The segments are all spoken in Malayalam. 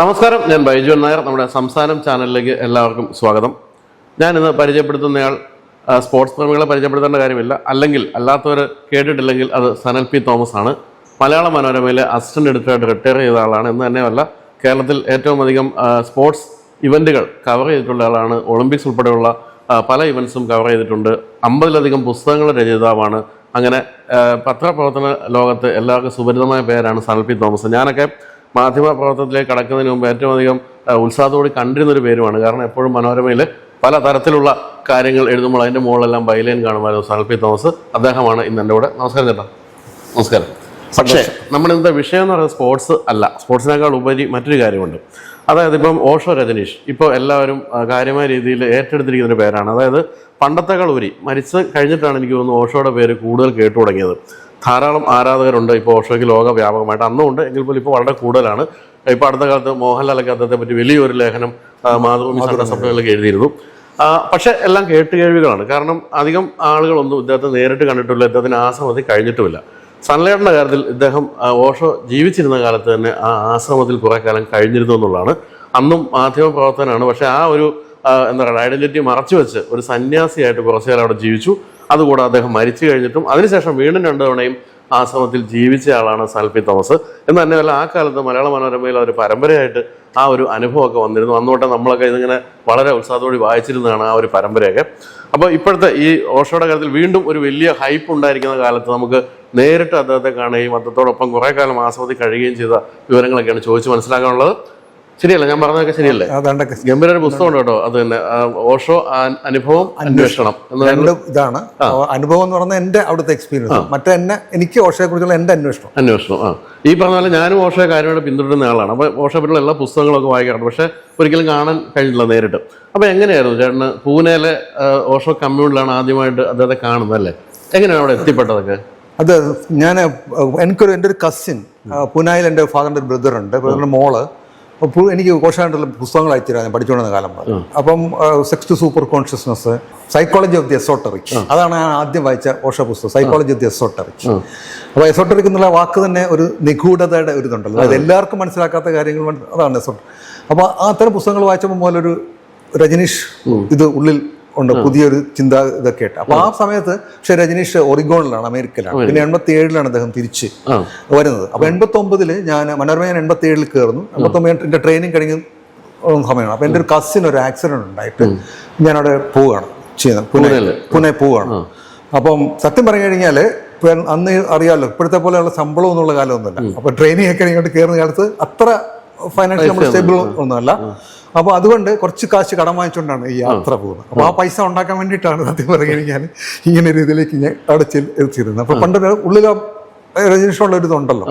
നമസ്കാരം ഞാൻ ബൈജു നായർ. നമ്മുടെ സംസ്ഥാനം ചാനലിലേക്ക് എല്ലാവർക്കും സ്വാഗതം. ഞാൻ ഇന്ന് പരിചയപ്പെടുത്തുന്നയാൾ സ്പോർട്സ് പ്രേമികളെ പരിചയപ്പെടുത്തേണ്ട കാര്യമില്ല. അല്ലെങ്കിൽ അല്ലാത്തവർ കേട്ടിട്ടില്ലെങ്കിൽ അത് സനൽ പി തോമസ് ആണ്. മലയാള മനോരമയിലെ അസിസ്റ്റന്റ് എഡിറ്ററായിട്ട് റിട്ടയർ ചെയ്ത ആളാണ്. എന്ന് തന്നെയല്ല കേരളത്തിൽ ഏറ്റവും അധികം സ്പോർട്സ് ഇവന്റുകൾ കവർ ചെയ്തിട്ടുള്ള ആളാണ്. ഒളിമ്പിക്സ് ഉൾപ്പെടെയുള്ള പല ഇവന്റ്സും കവർ ചെയ്തിട്ടുണ്ട്. അമ്പതിലധികം പുസ്തകങ്ങൾ രചയിതാവാണ് അങ്ങനെ പത്രപ്രവർത്തന ലോകത്ത് എല്ലാവർക്കും സുപരിതമായ പേരാണ് സനൽ പി തോമസ്. ഞാനൊക്കെ മാധ്യമ പ്രവർത്തനത്തിലേക്ക് കടക്കുന്നതിന് മുമ്പ് ഏറ്റവും അധികം ഉത്സാഹത്തോടെ കണ്ടിരുന്ന ഒരു പേരുമാണ്. കാരണം എപ്പോഴും മനോരമയിൽ പല തരത്തിലുള്ള കാര്യങ്ങൾ എഴുതുമ്പോൾ അതിന്റെ മുകളിലെല്ലാം ബൈലൈൻ കാണുമായിരുന്നു സൽപി തോമസ്. അദ്ദേഹമാണ് ഇന്ന് എന്റെ കൂടെ. നമസ്കാരം ചേട്ടാ. നമസ്കാരം. പക്ഷേ നമ്മുടെ ഇന്നത്തെ വിഷയം എന്ന് പറയുന്നത് സ്പോർട്സ് അല്ല. സ്പോർട്സിനേക്കാൾ ഉപരി മറ്റൊരു കാര്യമുണ്ട്. അതായത് ഇപ്പം ഓഷോ രജനീഷ്. ഇപ്പോൾ എല്ലാവരും കാര്യമായ രീതിയിൽ ഏറ്റെടുത്തിരിക്കുന്ന ഒരു പേരാണ്. അതായത് പണ്ടത്തെക്കാൾ ഉപരി മരിച്ച് കഴിഞ്ഞിട്ടാണ് എനിക്ക് തോന്നുന്നു ഓഷോയുടെ പേര് കൂടുതൽ കേട്ടു തുടങ്ങിയത്. ധാരാളം ആരാധകരുണ്ട് ഇപ്പോൾ ഓഷോയ്ക്ക് ലോക വ്യാപകമായിട്ട് അന്നും ഉണ്ട് എങ്കിൽ പോലും ഇപ്പോൾ വളരെ കൂടുതലാണ്. ഇപ്പോൾ അടുത്ത കാലത്ത് മോഹൻലാലൊക്കെ അദ്ദേഹത്തെ പറ്റി വലിയൊരു ലേഖനം മാതൃഭൂമി സഭകളിലേക്ക് എഴുതിയിരുന്നു. പക്ഷേ എല്ലാം കേട്ടുകേഴ്വികളാണ് കാരണം അധികം ആളുകളൊന്നും ഇദ്ദേഹത്തെ നേരിട്ട് കണ്ടിട്ടില്ല ഇദ്ദേഹത്തിന് ആശ്രമത്തിൽ കഴിഞ്ഞിട്ടുമില്ല. സൺലൈറ്റിന്റെ കാര്യത്തിൽ ഇദ്ദേഹം ഓഷോ ജീവിച്ചിരുന്ന കാലത്ത് തന്നെ ആ ആശ്രമത്തിൽ കുറേ കാലം കഴിഞ്ഞിരുന്നു എന്നുള്ളതാണ്. അന്നും മാധ്യമ പ്രവർത്തനമാണ് പക്ഷേ ആ ഒരു എന്താ പറയുക ഐഡന്റിറ്റി മറച്ചു വെച്ച് ഒരു സന്യാസിയായിട്ട് കുറച്ചു കാലം അവിടെ ജീവിച്ചു. അതുകൂടാതെ അദ്ദേഹം മരിച്ചു കഴിഞ്ഞിട്ടും അതിനുശേഷം വീണ്ടും രണ്ടു തവണയും ആശ്രമത്തിൽ ജീവിച്ച ആളാണ് സൽപി തോമസ്. എന്ന് തന്നെയല്ല ആ കാലത്ത് മലയാള മനോരമയിൽ ഒരു പരമ്പരയായിട്ട് ആ ഒരു അനുഭവമൊക്കെ വന്നിരുന്നു. അന്നോട്ടെ നമ്മളൊക്കെ ഇതിങ്ങനെ വളരെ ഉത്സാഹത്തോടെ വായിച്ചിരുന്നതാണ് ആ ഒരു പരമ്പരയൊക്കെ. അപ്പോൾ ഇപ്പോഴത്തെ ഈ ഓഷോയുടെ കാര്യത്തിൽ വീണ്ടും ഒരു വലിയ ഹൈപ്പ് ഉണ്ടായിരിക്കുന്ന കാലത്ത് നമുക്ക് നേരിട്ട് അദ്ദേഹത്തെ കാണുകയും അദ്ദേഹത്തോടൊപ്പം കുറേ കാലം ആസ്വദിച്ച് കഴിയുകയും ചെയ്ത വിവരങ്ങളൊക്കെയാണ് ചോദിച്ച് മനസ്സിലാക്കാനുള്ളത്. ശരിയല്ല? ഞാൻ പറഞ്ഞതൊക്കെ ശരിയല്ലേ? അതാണ്ടൊക്കെ ഗംഭീര ഒരു പുസ്തകമുണ്ട് കേട്ടോ. അത് തന്നെ. ഓഷോ അനുഭവം അന്വേഷണം. ഇതാണ്. അനുഭവം എന്ന് പറഞ്ഞാൽ എന്റെ അവിടുത്തെ എക്സ്പീരിയൻസ് മറ്റേ എന്നെ എനിക്ക് ഓഷോയെ കുറിച്ചുള്ള എന്റെ അന്വേഷണം. അന്വേഷണം ആ. ഈ പറഞ്ഞ പോലെ ഞാനും ഓഷോയെ കാര്യമായിട്ട് പിന്തുടരുന്ന ആളാണ്. അപ്പോൾ ഓഷോ പറ്റുള്ള എല്ലാ പുസ്തകങ്ങളൊക്കെ വായിക്കാറുണ്ട്. പക്ഷേ ഒരിക്കലും കാണാൻ കഴിഞ്ഞില്ല നേരിട്ട്. അപ്പോൾ എങ്ങനെയായിരുന്നു ചേട്ടന് പൂനെയിലെ ഓഷോ കമ്മ്യൂണിലാണ് ആദ്യമായിട്ട് അദ്ദേഹത്തെ കാണുന്നത് അല്ലേ? എങ്ങനെയാണ് അവിടെ എത്തിപ്പെട്ടതൊക്കെ? അത് ഞാൻ എനിക്കൊരു എന്റെ ഒരു കസിൻ പുനായിൽ എന്റെ ഫാദറിന്റെ ഒരു ബ്രദറുണ്ട് ബ്രദറിന്റെ മോൾ. എനിക്ക് കോശാണ്ടുള്ള പുസ്തകങ്ങൾ അയച്ചിരുന്നു ഞാൻ പഠിച്ചുകൊണ്ടിരുന്ന കാലം അപ്പം sex to superconsciousness psychology of the esoteric അതാണ് ഞാൻ ആദ്യം വായിച്ച ഓഷ പുസ്തകം സൈക്കോളജി ഓഫ് ദി എസോട്ടറിക് അപ്പോൾ എസോട്ടറിക് എന്നുള്ള വാക്ക് തന്നെ ഒരു നിഗൂഢതയുടെ ഒരു ഇതുണ്ടല്ലോ. അത് എല്ലാവർക്കും മനസ്സിലാക്കാത്ത കാര്യങ്ങൾ അതാണ് എസോട്ടർ അപ്പോൾ അത്തരം പുസ്തകങ്ങൾ വായിച്ചപ്പോൾ മുതലൊരു രജനീഷ് ഇത് ഉള്ളിൽ ഉണ്ട്. പുതിയൊരു ചിന്ത ഇതൊക്കെ ആയിട്ട്. അപ്പൊ ആ. സമയത്ത് പക്ഷെ രജനീഷ് ഒറിഗോണിലാണ് അമേരിക്കയിലാണ്. പിന്നെ എൺപത്തി ഏഴിലാണ് അദ്ദേഹം തിരിച്ച് വരുന്നത്. അപ്പൊ എൺപത്തി ഒമ്പതിൽ ഞാൻ മനോരമ ഞാൻ എൺപത്തി ഏഴിൽ കയറുന്നു. എൺപത്തി ഒമ്പത് എന്റെ ട്രെയിനിങ് കഴിഞ്ഞ സമയമാണ്. അപ്പൊ എന്റെ ഒരു കസിൻ ഒരു ആക്സിഡന്റ് ഉണ്ടായിട്ട് ഞാനവിടെ പോവുകയാണ് ചെയ്യുന്നത്. പുനെ പുനെ പോവുകയാണ്. അപ്പം സത്യം പറഞ്ഞു കഴിഞ്ഞാൽ അന്ന് അറിയാമല്ലോ ഇപ്പോഴത്തെ പോലെയുള്ള ശമ്പളം എന്നുള്ള കാലമൊന്നുമില്ല. അപ്പൊ ട്രെയിനിങ് ഒക്കെ ഇങ്ങോട്ട് കയറുന്ന കാലത്ത് അത്ര ഫൈനാൻഷ്യൽ നമ്മൾ സ്റ്റേബിൾ ഒന്നുമല്ല. അപ്പോൾ അതുകൊണ്ട് കുറച്ച് കാശ് കടം വാങ്ങിച്ചുകൊണ്ടാണ് ഈ യാത്ര പോകുന്നത്. അപ്പോൾ ആ പൈസ ഉണ്ടാക്കാൻ വേണ്ടിയിട്ടാണ് സത്യം പറഞ്ഞു കഴിഞ്ഞാൽ ഇങ്ങനെ ഒരു ഇതിലേക്ക് ഞാൻ അവിടെ എത്തിയിരുന്നത്. അപ്പോൾ പണ്ട് ഉള്ളിൽ രജനീഷുള്ള ഒരു ഇതുണ്ടല്ലോ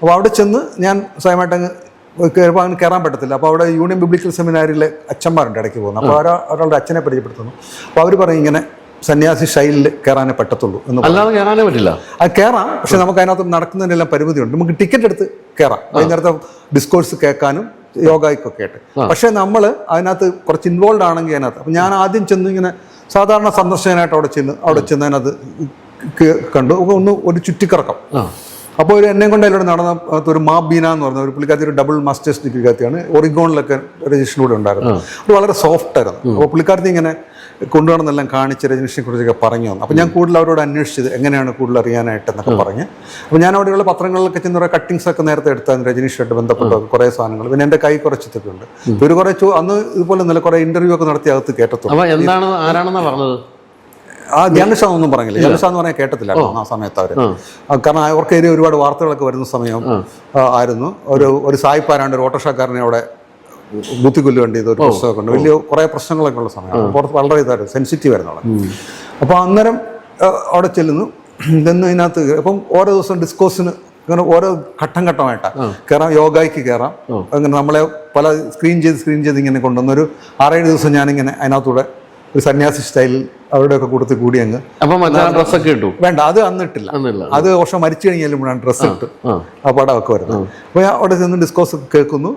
അപ്പോൾ അവിടെ ചെന്ന് ഞാൻ സ്വയമായിട്ട് അങ്ങ് കയറുമ്പോൾ അങ്ങനെ കയറാൻ പറ്റത്തില്ല. അപ്പോൾ അവിടെ യൂണിയൻ പബ്ലിക്കൽ സെമിനാരിലെ അച്ഛന്മാരുണ്ട് ഇടയ്ക്ക് പോകുന്നത്. അപ്പോൾ അവരാ ഒരാളുടെ അച്ഛനെ പരിചയപ്പെടുത്തുന്നു. അപ്പോൾ അവർ പറയും ഇങ്ങനെ സന്യാസി ശൈലിയിൽ കയറാനേ പറ്റത്തുള്ളൂ എന്ന് പറഞ്ഞു. അല്ലാതെ കയറാനേ പറ്റില്ല. അത് കയറാം പക്ഷെ നമുക്ക് അതിനകത്ത് നടക്കുന്നതിനെല്ലാം പരിമിതിയുണ്ട്. നമുക്ക് ടിക്കറ്റ് എടുത്ത് കയറാം വൈകുന്നേരത്തെ ഡിസ്കോഴ്സ് കേൾക്കാനും യോഗയ്ക്കൊക്കെ ആയിട്ട്. പക്ഷെ നമ്മൾ അതിനകത്ത് കുറച്ച് ഇൻവോൾവ് ആണെങ്കിൽ അതിനകത്ത്. അപ്പം ഞാൻ ആദ്യം ചെന്ന് ഇങ്ങനെ സാധാരണ സന്ദർശകനായിട്ട് അവിടെ ചെന്ന് അവിടെ ചെന്ന് അതിനകത്ത് കണ്ടു. ഒന്ന് ഒരു ചുറ്റിക്കറക്കം. അപ്പോൾ ഒരു എന്നെ കൊണ്ട് അതിലൂടെ നടന്ന ഒരു മാ ബീന എന്ന് പറഞ്ഞ ഒരു പുള്ളിക്കാരി ഒരു ഡബിൾ മാസ്റ്റേഴ്സ് ഡിഗ്രിക്കാത്തിയാണ് ഒറിഗോണിലൊക്കെ രജിസ്ട്രേഷൻ കൂടെ ഉണ്ടായിരുന്നു അത് വളരെ സോഫ്റ്റ് ആയിരുന്നു. അപ്പോൾ പുള്ളിക്കാരത്തി ഇങ്ങനെ കൊണ്ടുവന്നെല്ലാം കാണിച്ച് രജനീഷിനെ കുറിച്ചൊക്കെ പറഞ്ഞു തന്നു. അപ്പോൾ ഞാൻ കൂടുതൽ അവരോട് അന്വേഷിച്ചത് എങ്ങനെയാണ് കൂടുതൽ അറിയാനായിട്ട് എന്നൊക്കെ പറഞ്ഞ്. അപ്പോൾ ഞാൻ അവിടെയുള്ള പത്രങ്ങളിലൊക്കെ ചെന്ന് കുറേ കട്ടിങ്സ് ഒക്കെ നേരത്തെ എടുത്താൽ രജനീഷായിട്ട് ബന്ധപ്പെട്ട കുറേ സാധനങ്ങൾ. പിന്നെ എന്റെ കൈ കുറച്ചിട്ടൊക്കെ ഉണ്ട് ഒരു കുറേ ചോ അന്ന് ഇതുപോലെ നല്ല കുറേ ഇന്റർവ്യൂ ഒക്കെ നടത്തി അകത്ത് കേട്ടത്തുള്ളൂ. എന്താണ് പറഞ്ഞത്? ആ ധ്യാനഷാ ഒന്നും പറഞ്ഞില്ല. ധ്യാനഷാ എന്ന് പറഞ്ഞാൽ കേട്ടത്തില്ല ആ സമയത്ത് അവർ. കാരണം അവർക്കെതിരെ ഒരുപാട് വാർത്തകളൊക്കെ വരുന്ന സമയം ആയിരുന്നു. ഒരു ഒരു സായിപ്പാരാണ്ട് ഒരു ഓട്ടോഷക്കാരനെ അവിടെ ബുദ്ധിക്കൊല്ലു വേണ്ടി ഒരു പുസ്തകമൊക്കെ ഉണ്ട് വലിയ കുറേ പ്രശ്നങ്ങളൊക്കെ ഉള്ള സമയമാണ്. പുറത്ത് വളരെ ഇതായിരുന്നു സെൻസിറ്റീവ് ആയിരുന്നു അവിടെ. അപ്പോൾ അന്നേരം അവിടെ ചെല്ലുന്നു. ചെന്ന് അതിനകത്ത് അപ്പം ഓരോ ദിവസം ഡിസ്കോസിന് അങ്ങനെ ഓരോ ഘട്ടം ഘട്ടമായിട്ടാണ് കയറാം യോഗയ്ക്ക് കയറാം അങ്ങനെ നമ്മളെ പല സ്ക്രീൻ ചെയ്ത് സ്ക്രീൻ ചെയ്ത് ഇങ്ങനെ കൊണ്ടുവന്നൊരു ആറേഴ് ദിവസം ഞാനിങ്ങനെ അതിനകത്തൂടെ ഒരു സന്യാസി സ്റ്റൈലിൽ അവരുടെ ഒക്കെ കൂട്ടത്തിൽ കൂടി അങ്ങ് അപ്പം ഡ്രസ്സൊക്കെ ഇട്ടു? വേണ്ട അത് അന്നിട്ടില്ല. അത് വർഷം മരിച്ചു കഴിഞ്ഞാലും ഡ്രസ്സ് ഇട്ട് ആ. പടം പടമൊക്കെ വരുന്നത്. അപ്പോൾ അവിടെ ചെന്ന് ഡിസ്കോസ് കേൾക്കുന്നു.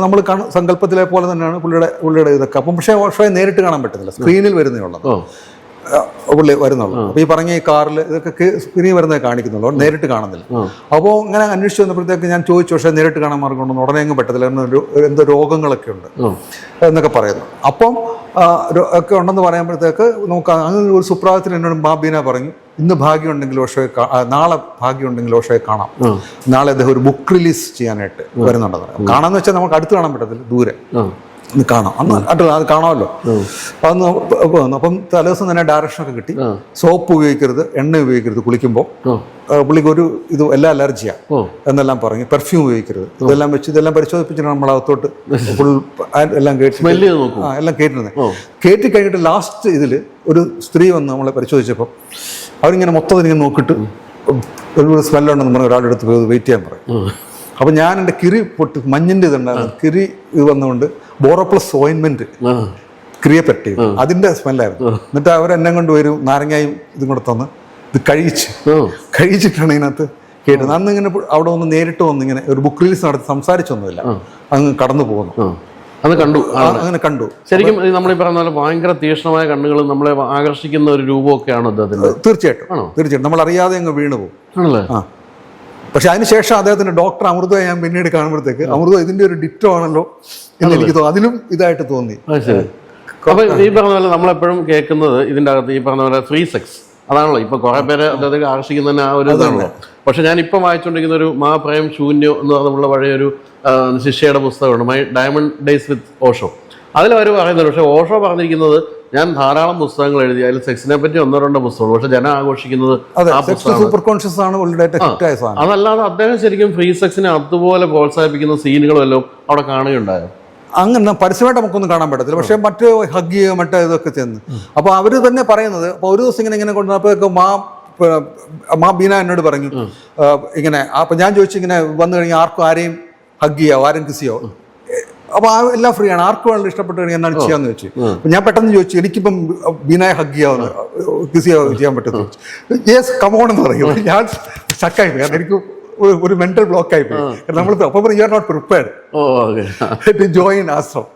നമ്മൾ സങ്കല്പത്തിലെ പോലെ തന്നെയാണ് പുള്ളിയുടെ പുള്ളിയുടെ ഇതൊക്കെ. അപ്പം പക്ഷേ ഓഷോയെ നേരിട്ട് കാണാൻ പറ്റുന്നില്ല സ്ക്രീനിൽ വരുന്നേ ഉള്ളത് പുള്ളി വരുന്നുള്ളൂ. അപ്പോൾ ഈ പറഞ്ഞ ഈ കാറിൽ ഇതൊക്കെ സ്ക്രീൻ വരുന്നത് കാണിക്കുന്നുള്ളൂ. നേരിട്ട് കാണുന്നില്ല. അപ്പോൾ ഇങ്ങനെ അന്വേഷിച്ച് വന്നപ്പോഴത്തേക്ക് ഞാൻ ചോദിച്ചു പക്ഷേ നേരിട്ട് കാണാൻ മാർഗമുണ്ടെന്ന് ഉടനെ അങ്ങ് പറ്റത്തില്ല. എന്തോ രോഗങ്ങളൊക്കെ ഉണ്ട്. എന്നൊക്കെ പറയുന്നു. അപ്പം ഒക്കെ ഉണ്ടെന്ന് പറയുമ്പോഴത്തേക്ക് നമുക്ക് അങ്ങനെ ഒരു സുപ്രാതത്തിൽ എന്നോട് ബാബീന പറഞ്ഞു ഇന്ന് ഭാഗ്യമുണ്ടെങ്കിൽ ഓഷോയെ നാളെ ഭാഗ്യമുണ്ടെങ്കിൽ ഓഷോയെ കാണാം. നാളെ അദ്ദേഹം ഒരു ബുക്ക് റിലീസ് ചെയ്യാനായിട്ട് വരുന്നുണ്ടെന്ന് കാണാന്ന് വെച്ചാൽ നമുക്ക് അടുത്ത് കാണാൻ പറ്റത്തില്ല ദൂരെ. കാണാം. അന്ന് അത് കാണാമല്ലോ. അന്ന് വന്നു. അപ്പം തലേദിവസം തന്നെ ഡയറക്ഷൻ ഒക്കെ കിട്ടി. സോപ്പ് ഉപയോഗിക്കരുത് എണ്ണ ഉപയോഗിക്കരുത് കുളിക്കുമ്പോൾ പുള്ളിക്ക് ഒരു ഇത് എല്ലാം അലർജിയാണ് എന്നെല്ലാം പറഞ്ഞു പെർഫ്യൂം ഉപയോഗിക്കരുത്. ഇതെല്ലാം വെച്ച് ഇതെല്ലാം പരിശോധിപ്പിച്ചിട്ട് നമ്മൾ അകത്തോട്ട് ഫുൾ എല്ലാം കേട്ടി ആ എല്ലാം കേട്ടിരുന്നത് കേട്ടി കഴിഞ്ഞിട്ട് ലാസ്റ്റ് ഇതിൽ ഒരു സ്ത്രീ വന്ന് നമ്മളെ പരിശോധിച്ചപ്പോൾ അവരിങ്ങനെ മൊത്തത്തിൽ ഇങ്ങനെ നോക്കിയിട്ട് ഒരു സ്മെല്ലുണ്ടെന്ന് പറഞ്ഞു ഒരാളുടെ അടുത്ത് പോയി വെയിറ്റ് ചെയ്യാൻ പറയും. അപ്പം ഞാൻ എന്റെ കിരി പൊട്ടി മഞ്ഞിന്റെ ഇതുണ്ടായിരുന്നു. കിരി ഇത് വന്നുകൊണ്ട് ബോറോപ്ലസ് ഓയിൻമെന്റ് ക്രിയപ്പെട്ടി അതിന്റെ സ്മെല്ലായിരുന്നു. എന്നിട്ട് അവരെന്നെ കൊണ്ട് വരും നാരങ്ങായും ഇതും കൂടെ തന്ന് ഇത് കഴിച്ച്. കഴിച്ചിട്ടാണ് ഇതിനകത്ത് കേട്ടത്. അന്ന് ഇങ്ങനെ അവിടെ ഒന്ന് നേരിട്ട് വന്ന് ഇങ്ങനെ ഒരു ബുക്ക് റിലീസ് നടത്തി സംസാരിച്ചൊന്നുമില്ല. അങ്ങ് കടന്നു പോകുന്നു. അത് കണ്ടു അങ്ങനെ കണ്ടു. ശരിക്കും നമ്മൾ ഈ പറഞ്ഞ പോലെ ഭയങ്കര തീക്ഷ്ണമായ കണ്ണുകൾ നമ്മളെ ആകർഷിക്കുന്ന ഒരു രൂപമൊക്കെയാണ് അദ്ദേഹത്തിന്റെ തീർച്ചയായിട്ടും? തീർച്ചയായിട്ടും. നമ്മൾ അറിയാതെ അങ്ങ് വീണു പോകും. ആണല്ലേ? പക്ഷെ അതിനുശേഷം അദ്ദേഹത്തിന്റെ ഡോക്ടർ അമൃത ഞാൻ പിന്നീട് കാണുമ്പോഴത്തേക്ക് അമൃത ഇതിന്റെ ഒരു ഡിറ്റോ ആണല്ലോ എന്ന് എനിക്ക് തോന്നുന്നു അതിലും ഇതായിട്ട് തോന്നി. അപ്പൊ ഈ പറഞ്ഞ പോലെ നമ്മളെപ്പോഴും കേൾക്കുന്നത് ഇതിന്റെ അകത്ത് ഈ പറഞ്ഞ പോലെ ഫ്രീ സെക്സ് അതാണല്ലോ. ഇപ്പൊ കുറെ പേര് അദ്ദേഹത്തെ ആകർഷിക്കുന്ന ആ ഒരു ഇതാണല്ലോ. പക്ഷെ ഞാൻ ഇപ്പൊ വായിച്ചുകൊണ്ടിരിക്കുന്ന ഒരു മാ പ്രേം ശൂന്യോ എന്ന് പറഞ്ഞുള്ള പഴയൊരു ശിഷ്യയുടെ പുസ്തകമാണ് my diamond days with Osho അതിൽ അവർ പറയുന്നത് പക്ഷേ ഓഷോ പറഞ്ഞിരിക്കുന്നത് ഞാൻ ധാരാളം പുസ്തകങ്ങൾ എഴുതി അതിൽ സെക്സിനെ പറ്റി ഒന്നോ രണ്ടോ പുസ്തകങ്ങൾ പക്ഷെ ജനം ആഘോഷിക്കുന്നത് സൂപ്പർ കോൺഷ്യസ് ആണ് അതല്ലാതെ അദ്ദേഹം ശരിക്കും ഫ്രീ സെക്സിനെ അതുപോലെ പ്രോത്സാഹിപ്പിക്കുന്ന സീനുകളെല്ലാം അവിടെ കാണുകയുണ്ടായോ. അങ്ങനെ പരസ്യമായിട്ട് നമുക്കൊന്നും കാണാൻ പറ്റത്തില്ല പക്ഷേ മറ്റ് ഹഗ് മറ്റേ ഇതൊക്കെ ചെന്ന്. അപ്പോൾ അവർ തന്നെ പറയുന്നത് അപ്പോൾ ഒരു ദിവസം ഇങ്ങനെ ഇങ്ങനെ കൊണ്ടുവന്നപ്പോൾ മാ മാ ബീന എന്നോട് പറഞ്ഞു ഇങ്ങനെ അപ്പം ഞാൻ ചോദിച്ചു ഇങ്ങനെ വന്നു കഴിഞ്ഞാൽ ആർക്കും ആരെയും ഹഗ് ചെയ്യാവോ ആരും കിസ് ചെയ്യാവോ? അപ്പോൾ ആ എല്ലാം ഫ്രീ ആണ്. ആർക്ക് വേണമെങ്കിലും ഇഷ്ടപ്പെട്ട് കഴിഞ്ഞാൽ എന്താണ് ചെയ്യാന്ന് വെച്ചു. ഞാൻ പെട്ടെന്ന് ചോദിച്ചു എനിക്കിപ്പം ബീനായെ ഹഗ് ചെയ്യാവുന്ന കിസ് ചെയ്യാൻ ചോദിച്ചു. യെസ് കമോൺ എന്ന് പറയും ഞാൻ സ്റ്റക്കായി കാരണം എനിക്ക് ഒരു- മെന്റൽ ബ്ലോക്ക് ആയി പോയി. നമ്മൾ അപ്പം you are not prepared to join ashram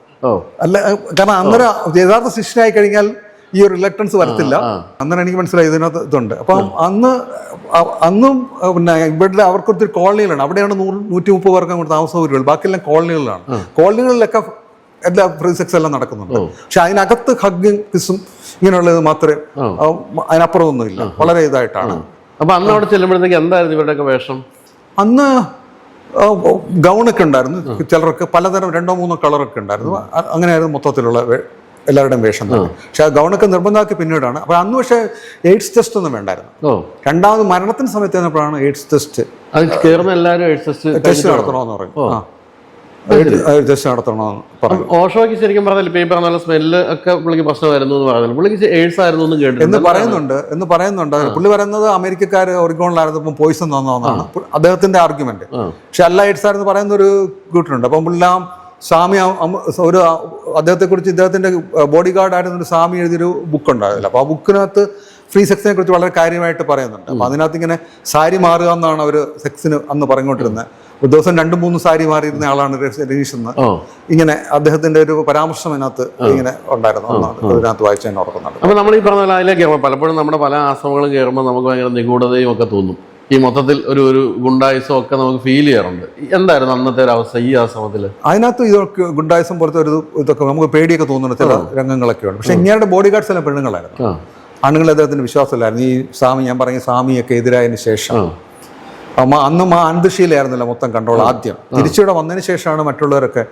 അല്ല കാരണം അന്നേരം യഥാർത്ഥ ശിഷ്യനായി കഴിഞ്ഞാൽ ഈ ഒരു റിലക്ടൻസ് വരത്തില്ല. അന്നേരം എനിക്ക് മനസ്സിലായി ഇതിനകത്ത് ഇതുണ്ട്. അപ്പം അന്ന് അന്നും പിന്നെ ഇവിടെ അവർക്കൊത്തിരി കോളനികളാണ്. അവിടെയാണ് നൂറ് നൂറ്റി മുപ്പത് പേർക്ക് അങ്ങോട്ട് താമസ സൗകര്യങ്ങൾ ബാക്കിയെല്ലാം കോളനികളിലാണ്. കോളനികളിലൊക്കെ എല്ലാ ഫ്രീ സെക്സ് എല്ലാം നടക്കുന്നുണ്ട്. പക്ഷെ അതിനകത്ത് ഹഗ്ഗിങ് കിസും ഇങ്ങനെയുള്ളത് മാത്രമേ അതിനപ്പുറമൊന്നുമില്ല. വളരെ ഇതായിട്ടാണ്. അപ്പൊ അന്ന് അവിടെ ചെല്ലുമ്പോഴത്തേക്ക് എന്തായിരുന്നു ഇവരുടെയൊക്കെ വേഷം? അന്ന് ഗൗണൊക്കെ ഉണ്ടായിരുന്നു. ചിലർക്ക് പലതരം രണ്ടോ മൂന്നോ കളറൊക്കെ ഉണ്ടായിരുന്നു. അങ്ങനെയായിരുന്നു മൊത്തത്തിലുള്ള എല്ലാവരുടെയും വേഷം പക്ഷെ ആ ഗൗണൊക്കെ നിർബന്ധമാക്കി പിന്നീടാണ്. അപ്പോൾ അന്ന് പക്ഷേ എയ്ഡ്സ് ടെസ്റ്റ് ഒന്നും വേണ്ടായിരുന്നു. രണ്ടാമത് മരണത്തിന് സമയത്ത് ചെന്നപ്പോഴാണ് എയ്ഡ്സ് ടെസ്റ്റ്. എല്ലാവരും എയ്ഡ്സ് ടെസ്റ്റ് നടത്തണമെന്ന് പറഞ്ഞു ടെസ്റ്റ് നടത്തണമെന്ന് പറഞ്ഞു ഓഷോയ്ക്ക് ശരിക്കും പറഞ്ഞാൽ ഇപ്പൊ ഈ പറഞ്ഞ പോലെ സ്മെല്ല് ഒക്കെ പുള്ളിക്ക് പ്രശ്നമായിരുന്നു എന്ന് പറഞ്ഞാൽ പുള്ളിക്ക് എയ്ഡ്സ് ആയിരുന്നു എന്നും എന്ന് പറയുന്നുണ്ട് എന്ന് പറയുന്നുണ്ട്. പുള്ളി പറയുന്നത് അമേരിക്കക്കാർ പോയിസൺ തന്നതെന്നാണ് അദ്ദേഹത്തിന്റെ ആർഗ്യുമെന്റ് പക്ഷെ അല്ല എയ്ഡ്സ് ആയിരുന്നു പറയുന്ന ഒരു കൂട്ടുണ്ട് അപ്പം പുല്ലാം സ്വാമി ഒരു അദ്ദേഹത്തെക്കുറിച്ച് ഇദ്ദേഹത്തിന്റെ ബോഡി ഗാർഡ് ആയിരുന്ന ഒരു സ്വാമി എഴുതിയൊരു ബുക്ക് ഉണ്ടായിരുന്നില്ല അപ്പോൾ ആ ബുക്കിനകത്ത് ഫ്രീ സെക്സിനെ കുറിച്ച് വളരെ കാര്യമായിട്ട് പറയുന്നുണ്ട്. അപ്പം അതിനകത്ത് ഇങ്ങനെ സാരി മാറുക എന്നാണ് അവർ സെക്സിന് അന്ന് പറഞ്ഞുകൊണ്ടിരുന്നത് ഒരു ദിവസം രണ്ടും മൂന്നും സാരി മാറിയിരുന്ന ആളാണ് രതീഷ് എന്ന്. ഇങ്ങനെ അദ്ദേഹത്തിന്റെ ഒരു പരാമർശം അതിനകത്ത് ഇങ്ങനെ ഉണ്ടായിരുന്നു. എന്നാണ് ഇതിനകത്ത് വായിച്ചു തന്നെ ഓർക്കുന്നുണ്ട് അപ്പൊ നമ്മൾ ഈ പറഞ്ഞ പോലെ അതിലേക്ക് പലപ്പോഴും നമ്മുടെ പല ആശ്രമങ്ങളും കയറുമ്പോൾ നമുക്ക് ഭയങ്കര നിഗൂഢതയും ഒക്കെ തോന്നും. ഈ മൊത്തത്തിൽ ഒരു ഒരു ഗുണ്ടായുസം ഒക്കെ നമുക്ക് ഫീൽ ചെയ്യാറുണ്ട്. എന്തായിരുന്നു അന്നത്തെ ഒരു അവസ്ഥ ഈ ആശ്രമത്തിൽ? അതിനകത്ത് ഇതൊക്കെ ഗുണ്ടായുസം പോലത്തെ ഒരു ഇതൊക്കെ നമുക്ക് പേടിയൊക്കെ തോന്നുന്ന ചില രംഗങ്ങളൊക്കെയാണ് ഉണ്ട്. പക്ഷെ ഇങ്ങനെയുടെ ബോഡി ഗാർഡ്സ് എല്ലാം പെണ്ണുങ്ങളായിരുന്നു. ആ. ആണുങ്ങൾ അദ്ദേഹത്തിന് വിശ്വാസമില്ലായിരുന്നു. ഈ സ്വാമി ഞാൻ പറഞ്ഞ സ്വാമിയൊക്കെ എതിരായതിനു ശേഷം അന്ന് ആ അന്തശീലായിരുന്നല്ലോ മൊത്തം കൺട്രോൾ ആദ്യം. തിരിച്ചിവിടെ വന്നതിന് ശേഷമാണ് മറ്റുള്ളവരൊക്കെ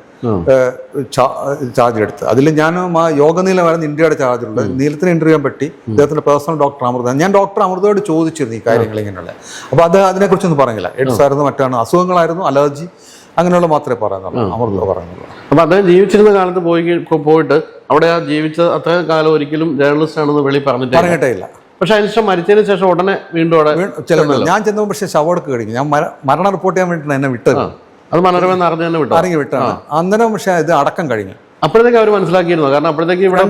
ചാർജ് എടുത്തത്. അതിൽ ഞാൻ ആ യോഗനീലമായിരുന്നു ഇന്ത്യയുടെ ചാർജുള്ളത് നീലത്തിന് ഇന്റർവ്യൂ ചെയ്യാൻ പറ്റി. അദ്ദേഹത്തിന്റെ പേഴ്സണൽ ഡോക്ടർ അമൃത. ഞാൻ ഡോക്ടർ അമൃതയോട് ചോദിച്ചിരുന്നു ഈ കാര്യങ്ങൾ ഇങ്ങനെയുള്ള. അപ്പോൾ അത് അതിനെക്കുറിച്ചൊന്നും പറഞ്ഞില്ല. എയ്ഡ്സ് ആയിരുന്നു മറ്റാണ് അസുഖങ്ങളായിരുന്നു അലർജി അങ്ങനെയുള്ള മാത്രമേ പറയുന്നുള്ളൂ. അമൃത പറയുന്നുള്ളൂ. അപ്പൊ അദ്ദേഹം ജീവിച്ചിരുന്ന കാലത്ത് പോയി പോയിട്ട് അവിടെ ആ ജീവിച്ച അത്രയും കാലം ഒരിക്കലും ജേർണലിസ്റ്റ് ആണെന്ന് വെളി പറഞ്ഞിട്ട് പറഞ്ഞിട്ടേ ഇല്ല. പക്ഷെ അതിനുശേഷം മരിച്ചതിന് ശേഷം ഉടനെ വീണ്ടും അവിടെ ഞാൻ ചെന്നപ്പോൾ പക്ഷേ ശവടക്ക് കഴിഞ്ഞു ഞാൻ മരണ റിപ്പോർട്ട് ചെയ്യാൻ വേണ്ടി എന്നെ വിട്ടത്. അത് മനോരമ എന്ന് അറിഞ്ഞു തന്നെ വിട്ടു ഇറങ്ങി വിട്ടാണ് അന്നേരം പക്ഷേ ഇത് അടക്കം കഴിഞ്ഞു. അപ്പോഴത്തേക്ക് അവർ മനസ്സിലാക്കിയിരുന്നു. കാരണം അപ്പോഴത്തേക്ക് ഇവിടെ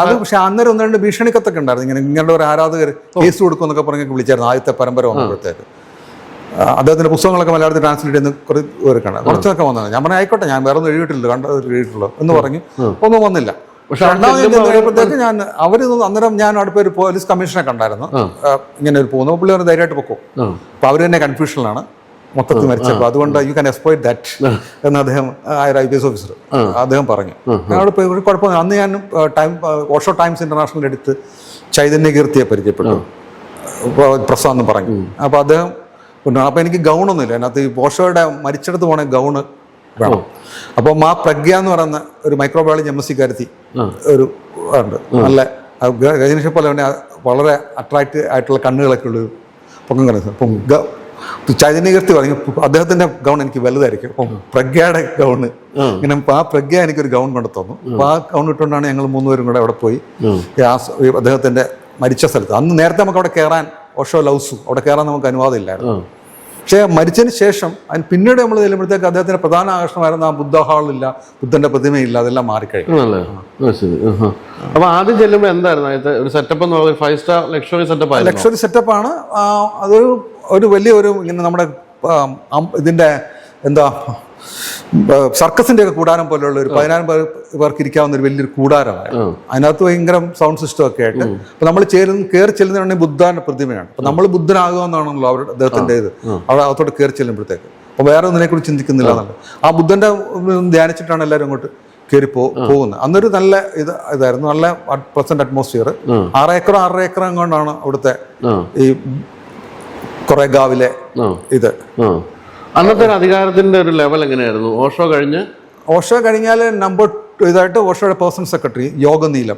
അത് പക്ഷെ അന്നേരം ഒന്ന് രണ്ട് ഭീഷണിക്കത്തൊക്കെ ഉണ്ടായിരുന്നു. ഇങ്ങനെ ഇങ്ങനെയുള്ള ഒരു ആരാധകർ കേസ് കൊടുക്കും എന്നൊക്കെ പറഞ്ഞൊക്കെ വിളിച്ചായിരുന്നു ആദ്യത്തെ പരമ്പര വന്നപ്പോഴത്തേക്ക്. അദ്ദേഹത്തിന്റെ പുസ്തകങ്ങളൊക്കെ മലയാളത്തിൽ ട്രാൻസ്ലേറ്റ് ചെയ്യുന്ന കുറേ പേർക്കാണ് കുറച്ചൊക്കെ വന്നത് ഞാൻ പറഞ്ഞു ആയിക്കോട്ടെ ഞാൻ വേറെ ഒന്നും എഴുതിയിട്ടില്ല കണ്ടത് എഴുതിയിട്ടുള്ളൂ എന്ന് പറഞ്ഞു. ഒന്നും വന്നില്ല. പക്ഷെ അവർ ഞാൻ അവർ അന്നേരം ഞാൻ അടുത്ത ഒരു പോലീസ് കമ്മീഷനെ കണ്ടായിരുന്നു. ഇങ്ങനെ ഒരു പോകുന്നു പുള്ളി ഒരു ധൈര്യമായിട്ട് പൊക്കും. അപ്പൊ അവർ തന്നെ കൺഫ്യൂഷനിലാണ് മൊത്തത്തിൽ മരിച്ചപ്പോൾ അതുകൊണ്ട് യു കാൻ എക്സ്പോയിറ്റ് ദാറ്റ് എന്ന് അദ്ദേഹം ആ ഒരു ഐ പി എസ് ഓഫീസർ അദ്ദേഹം പറഞ്ഞു. ഒരു കുഴപ്പമില്ല അന്ന് ഞാൻ ടൈം ഓഷോ ടൈംസ് ഇന്റർനാഷണൽ എടുത്ത് ചൈതന്യ കീർത്തിയെ പരിചയപ്പെട്ടു. പ്രസാദ് എന്ന് പറഞ്ഞു. അപ്പോൾ അദ്ദേഹം അപ്പൊ അപ്പോൾ എനിക്ക് ഗൗണൊന്നുമില്ല അതിനകത്ത് ഈ ഓഷോയുടെ മരിച്ചെടുത്ത് പോണ ഗൗണ് വേണം. അപ്പം ആ പ്രജ്ഞ എന്ന് പറയുന്ന ഒരു മൈക്രോബയോളജി എം എസ് സി കരുത്തി ഒരു ഉണ്ട്. നല്ല രജനീഷ് പോലെ തന്നെ വളരെ അട്രാക്റ്റ് ആയിട്ടുള്ള കണ്ണുകളൊക്കെ ഉള്ളൊരു പൊക്കം കണ്ടു അപ്പം ചൈതന്യകീർത്തി പറഞ്ഞു അദ്ദേഹത്തിന്റെ ഗൗൺ എനിക്ക് വലുതായിരിക്കും. അപ്പം പ്രജ്ഞയുടെ ഗൗണ് ഇങ്ങനെ ആ പ്രജ്ഞ എനിക്കൊരു ഗൗൺ കൊണ്ട് തന്നു അപ്പോൾ ആ ഗൗൺ ഇട്ടുകൊണ്ടാണ് ഞങ്ങൾ മൂന്നുപേരും കൂടെ അവിടെ പോയി. അദ്ദേഹത്തിന്റെ മരിച്ച സ്ഥലത്ത്. അന്ന് നേരത്തെ നമുക്ക് അവിടെ കയറാൻ ഓഷോ ലൗസു അവിടെ കയറാൻ നമുക്ക് അനുവാദം ഇല്ലായിരുന്നു പക്ഷേ മരിച്ചതിന് ശേഷം അതിന് പിന്നീട് നമ്മൾ ചെല്ലുമ്പോഴത്തേക്ക് അദ്ദേഹത്തിന്റെ പ്രധാന ആകർഷണമായിരുന്ന ആ ബുദ്ധ ഹാളില്ല ബുദ്ധന്റെ പ്രതിമയില്ല അതെല്ലാം മാറിക്കഴിഞ്ഞു. അപ്പൊ ആദ്യം ചെല്ലുമ്പോൾ എന്തായിരുന്നു? ഒരു സെറ്റപ്പ് എന്ന് പറയുന്നത് five star luxury setup luxury സെറ്റപ്പാണ് അതൊരു ഒരു വലിയ ഒരു ഇങ്ങനെ നമ്മുടെ ഇതിന്റെ എന്താ സർക്കസിന്റെ ഒക്കെ കൂടാരം പോലെയുള്ള ഒരു പതിനായിരം പേർ പേർക്ക് ഇരിക്കാവുന്ന ഒരു വലിയൊരു കൂടാരമായിരുന്നു. അതിനകത്ത് ഭയങ്കര സൗണ്ട് സിസ്റ്റം ഒക്കെ ആയിട്ട് അപ്പൊ നമ്മൾ ചേരുന്ന കയറി ചെല്ലുന്നതാണെങ്കിൽ ബുദ്ധാന്റെ പ്രതിമയാണ്. അപ്പൊ നമ്മൾ ബുദ്ധനാകുമെന്നാണല്ലോ അവരുടെ അദ്ദേഹത്തിന്റെ ഇത്. അവിടെ അകത്തോട്ട് കയറി ചെല്ലുമ്പോഴത്തേക്ക്. അപ്പൊ വേറെ ഒന്നിനെ കുറിച്ച് ചിന്തിക്കുന്നില്ല ആ. ബുദ്ധന്റെ ധ്യാനിച്ചിട്ടാണ് എല്ലാവരും അങ്ങോട്ട് കയറി പോ പോകുന്നത്. അന്നൊരു നല്ല ഇത് ഇതായിരുന്നു. നല്ല പ്രസന്റ് അറ്റ്മോസ്ഫിയർ ആറ് ഏക്കർ ആറര ഏക്കർ കൊണ്ടാണ് അവിടുത്തെ ഈ കൊറേഗാവിലെ ഗാവിലെ ഇത്. അന്നത്തെ അധികാരത്തിന്റെ ഒരു ലെവൽ എങ്ങനെയായിരുന്നു? ഓഷോ കഴിഞ്ഞ്? ഓഷോ കഴിഞ്ഞാൽ നമ്പർ ഇതായിട്ട് ഓഷോയുടെ പേഴ്സണൽ സെക്രട്ടറി യോഗനീലം.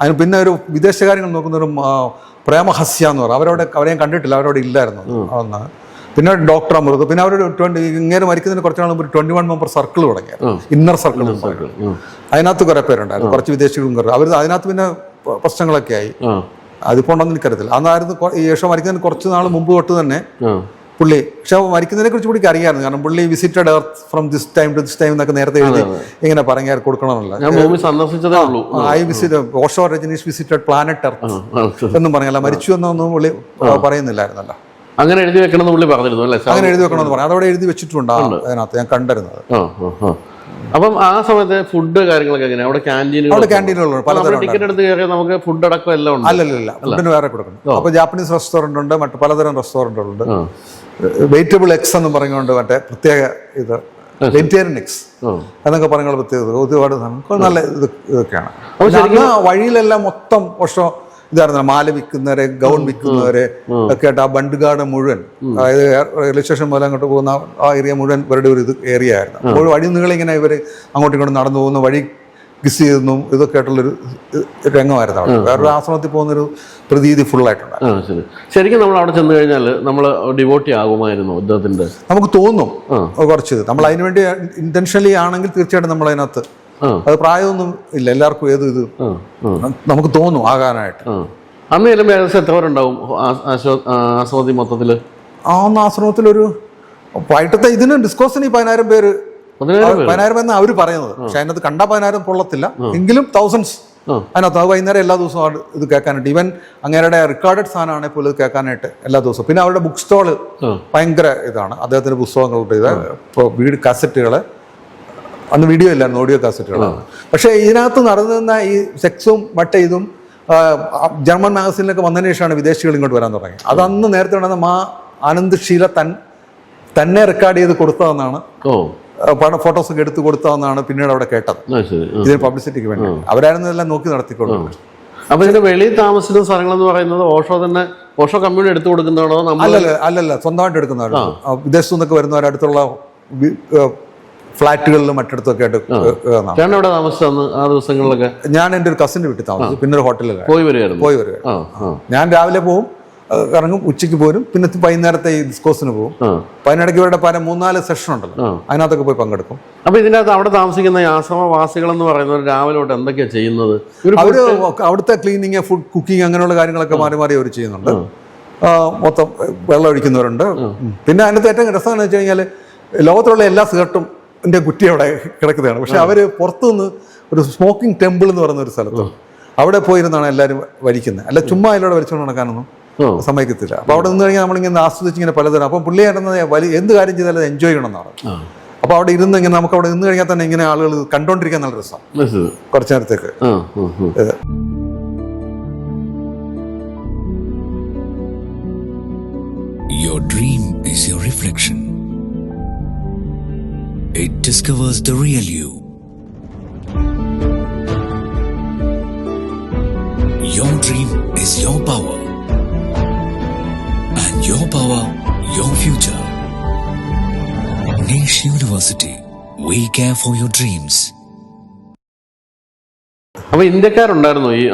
അതിന് പിന്നെ ഒരു വിദേശകാര്യങ്ങൾ നോക്കുന്ന ഒരു പ്രേമഹസ്യ എന്ന് പറയും. അവരവിടെ അവരെയും കണ്ടിട്ടില്ല. അവരവിടെ ഇല്ലായിരുന്നു. അന്ന് പിന്നെ ഡോക്ടർ അമൃത്. പിന്നെ അവരുടെ ട്വന്റി ഇങ്ങനെ മരിക്കുന്നതിന് കുറച്ച് നാൾ മുമ്പ് ട്വന്റി വൺ മെമ്പർ സർക്കിൾ തുടങ്ങി. ഇന്നർ സർക്കിൾ അതിനകത്ത് കുറെ പേരുണ്ടായിരുന്നു. കുറച്ച് വിദേശികളും കുറേ. അവർ അതിനകത്ത് പിന്നെ പ്ര- പ്രശ്നങ്ങളൊക്കെ ആയി. അതിപ്പോ ഉണ്ടോ എന്ന് എനിക്കറിയത്തില്ല. അന്നായിരുന്നു ഈ യേശോ മരിക്കുന്നതിന് കുറച്ച് നാൾ മുമ്പ് തൊട്ട് തന്നെ പുള്ളി. പക്ഷെ മരിക്കുന്നതിനെ കുറിച്ച് പുള്ളിക്ക് അറിയാമായിരുന്നു. കാരണം പുള്ളി visited earth from this time to this time എന്നൊക്കെ നേരത്തെ എഴുതി ഇങ്ങനെ പറഞ്ഞാൽ കൊടുക്കണമെന്നല്ല. I visit Osho Rajneesh visited planet earth എന്നും പറഞ്ഞല്ല. മരിച്ചു എന്നൊന്നും പുള്ളി പറയുന്നില്ലായിരുന്നല്ലോ. അങ്ങനെ എഴുതി വെക്കണമെന്ന് പുള്ളി പറഞ്ഞിരുന്നു അല്ലേ? അങ്ങനെ എഴുതി വെക്കണമെന്ന് പറഞ്ഞു. അതവിടെ എഴുതി വെച്ചിട്ടുണ്ടാകും അതിനകത്ത് ഞാൻ കണ്ടിരുന്നത്. അപ്പം ആ സമയത്ത് ഫുഡ് കാര്യങ്ങളൊക്കെ അവിടെ ക്യാന്റീനുകൾ അവിടെ പലതരം ടിക്കറ്റ് എടുത്ത് കയറിയാൽ നമുക്ക് ഫുഡ് അടക്കം എല്ലാം ഉണ്ട്. അല്ലല്ല ഫുഡിന് വേറെ കൊടുക്കണം. അപ്പൊ ജാപ്പനീസ് റെസ്റ്റോറന്റ് ഉണ്ട് മറ്റു പലതരം റെസ്റ്റോറന്റുകളുണ്ട് ആ. വെജിറ്റബിൾ എക്സ് എന്ന് പറഞ്ഞുകൊണ്ട് മറ്റേ പ്രത്യേക ഇത് വെജിറ്റേറിയൻ എക്സ് എന്നൊക്കെ പറഞ്ഞുള്ള പ്രത്യേകത. ഒരുപാട് നല്ല ഇത് ഇതൊക്കെയാണ്. വഴിയിലെല്ലാം മൊത്തം വർഷം ഇതായിരുന്നു മാല വിൽക്കുന്നവരെ ഗൗൺ വിൽക്കുന്നവരെ ഒക്കെ ആയിട്ട് ആ ബണ്ടുകാട് മുഴുവൻ അതായത് റെയിൽവേ സ്റ്റേഷൻ മുതൽ അങ്ങോട്ട് പോകുന്ന ആ ഏരിയ മുഴുവൻ ഇവരുടെ ഒരു ഇത് ഏരിയ ആയിരുന്നു. അപ്പോൾ വഴി നിങ്ങളിങ്ങനെ ഇവർ അങ്ങോട്ടും ഇങ്ങോട്ടും നടന്നു പോകുന്ന വഴി കിസ് ചെയ്യുന്നു ഇതൊക്കെ ആയിട്ടുള്ളൊരു രംഗമായിരുന്നു അവിടെ. വേറൊരു ആശ്രമത്തിൽ പോകുന്നൊരു പ്രതീതി ഫുൾ ആയിട്ടുണ്ട് ശരി. ശരിക്കും നമ്മൾ അവിടെ ചെന്ന് കഴിഞ്ഞാൽ നമ്മൾ ഡിവോട്ടി ആകുമായിരുന്നു ഇദ്ദേഹത്തിന്റെ നമുക്ക് തോന്നും കുറച്ച്. നമ്മൾ അതിനുവേണ്ടി ഇന്റൻഷനലി ആണെങ്കിൽ തീർച്ചയായിട്ടും നമ്മൾ അതിനകത്ത് അത് പ്രായമൊന്നും ഇല്ല. എല്ലാവർക്കും ഏത് ഇത് നമുക്ക് തോന്നും ആകാനായിട്ട്. അന്ന് ചെല്ലുമ്പോൾ ഏകദേശം എത്ര പേരുണ്ടാവും ആ- ആശോ- ആ, ആസ്വതി മൊത്തത്തിൽ? ആ ആശ്രമത്തിലൊരു വൈകിട്ടത്തെ ഇതിന് ഡിസ്കോസിന് ഈ പതിനായിരം പേര്. പതിനായിരം പേര്? പതിനായിരം എന്ന് അവർ പറയുന്നത്. പക്ഷെ അതിനകത്ത് കണ്ട പതിനായിരം കൊള്ളത്തില്ല എങ്കിലും തൗസൻഡ്സ്. അതിനകത്ത് അത് വൈകുന്നേരം എല്ലാ ദിവസവും ഇത് കേൾക്കാനായിട്ട്. ഈവൻ അങ്ങേരുടെ റെക്കോർഡഡ് സാധനമാണെങ്കിൽ പോലും ഇത് കേൾക്കാനായിട്ട് എല്ലാ ദിവസവും. പിന്നെ അവരുടെ ബുക്ക് സ്റ്റോൾ. ഭയങ്കര ഇതാണ്. അദ്ദേഹത്തിന്റെ പുസ്തകങ്ങളുടെ ഇത് വീട് കാസറ്റുകൾ അന്ന് വീഡിയോ ഇല്ലായിരുന്നു ഓഡിയോ കാസറ്റുകളാണ് പക്ഷേ ഇതിനകത്ത് നടന്നിരുന്ന ഈ സെക്സും മറ്റേ ഇതും ജർമ്മൻ മാഗസീനിലൊക്കെ വന്നതിന് ശേഷമാണ് വിദേശികൾ ഇങ്ങോട്ട് വരാൻ തുടങ്ങി അത് അന്ന് നേരത്തെ ഉണ്ടെന്ന മാ ആനന്ദ് ഷീല തൻ തന്നെ റെക്കോർഡ് ചെയ്ത് കൊടുത്തതെന്നാണ് പണ ഫോട്ടോസ് ഒക്കെ എടുത്ത് കൊടുത്തതെന്നാണ് പിന്നീട് അവിടെ കേട്ടത്. ഇതിന് പബ്ലിസിറ്റിക്ക് വേണ്ടി. അവരായിരുന്നു എല്ലാം നോക്കി നടത്തിക്കൊള്ളു അപ്പൊ ഇതിന്റെ വെളിയിൽ താമസിക്കുന്ന സ്ഥലങ്ങൾ എന്ന് പറയുന്നത് ഓഷോ തന്നെ ഓഷോ കമ്മ്യൂണി എടുത്തു കൊടുക്കുന്നതാണോ? അല്ലല്ല അല്ലല്ല സ്വന്തമായിട്ട് എടുക്കുന്നതാണ് വിദേശത്തു നിന്നൊക്കെ വരുന്നവർ അടുത്തുള്ള വി- ഏ, ഫ്ലാറ്റുകളിലും മറ്റിടത്തൊക്കെ ആയിട്ട് ചേട്ടൻ എവിടെ ആ ദിവസങ്ങളിലൊക്കെ? ഞാൻ എന്റെ ഒരു കസിന്റെ വീട്ടിൽ താമസിച്ചു. പിന്നെ ഒരു ഹോട്ടലിൽ പോയി വരികയായിരുന്നു. പോയി വരിക ഞാൻ രാവിലെ പോവും ഇറങ്ങും ഉച്ചയ്ക്ക് പോരും പിന്നെ വൈകുന്നേരത്തെ ഈ ഡിസ്കോസിന് പോകും അപ്പൊ അതിനിടയ്ക്ക് ഇവരുടെ പല മൂന്നാൽ സെഷൻ ഉണ്ടല്ലോ. അതിനകത്തൊക്കെ പോയി പങ്കെടുക്കും. അപ്പൊ ഇതിനകത്ത് അവിടെ താമസിക്കുന്ന ആശ്രമവാസികൾ എന്ന് പറയുന്നവർ രാവിലെ തൊട്ട് എന്തൊക്കെയാ ചെയ്യുന്നത്? അവർ അവിടുത്തെ ക്ലീനിങ് ഫുഡ് കുക്കിംഗ് അങ്ങനെയുള്ള കാര്യങ്ങളൊക്കെ മാറി മാറി അവർ ചെയ്യുന്നുണ്ട്. മൊത്തം വെള്ളം ഒഴിക്കുന്നവരുണ്ട്. പിന്നെ അതിനകത്ത് ഏറ്റവും രസം എന്ന് വെച്ച് കഴിഞ്ഞാൽ ലോകത്തുള്ള എല്ലാ സിഗരറ്റും ന്റെ കുറ്റി അവിടെ കിടക്കുന്നതാണ്. പക്ഷെ അവർ പുറത്തുനിന്ന് ഒരു സ്മോക്കിംഗ് ടെമ്പിൾ എന്ന് പറയുന്ന ഒരു സ്ഥലത്ത് അവിടെ പോയിരുന്നാണ് എല്ലാവരും വലിക്കുന്നത് അല്ല ചുമ്മാ അതിലൂടെ വലിച്ചുകൊണ്ട് നടക്കാനൊന്നും. സമ്മതിക്കത്തില്ല. അപ്പോൾ അവിടെ നിന്ന് കഴിഞ്ഞാൽ നമ്മളിങ്ങനെ ആസ്വദിച്ച് ഇങ്ങനെ പലതരം അപ്പം പുള്ളി വലിയ എന്ത് കാര്യം ചെയ്താലും എൻജോയ് ചെയ്യണം എന്നാണ് ആ. അപ്പോൾ അവിടെ ഇരുന്ന് ഇങ്ങനെ നമുക്ക് അവിടെ നിന്ന് കഴിഞ്ഞാൽ തന്നെ ഇങ്ങനെ ആളുകൾ കണ്ടോണ്ടിരിക്കാൻ നല്ല രസം. കുറച്ചു നേരത്തേക്ക്. Your dream is your reflection. It discovers the real you. Your dream is your power. And your power, your future. Niche University. We care for your dreams. അപ്പൊ ഇന്ത്യക്കാരുണ്ടായിരുന്നു ഈ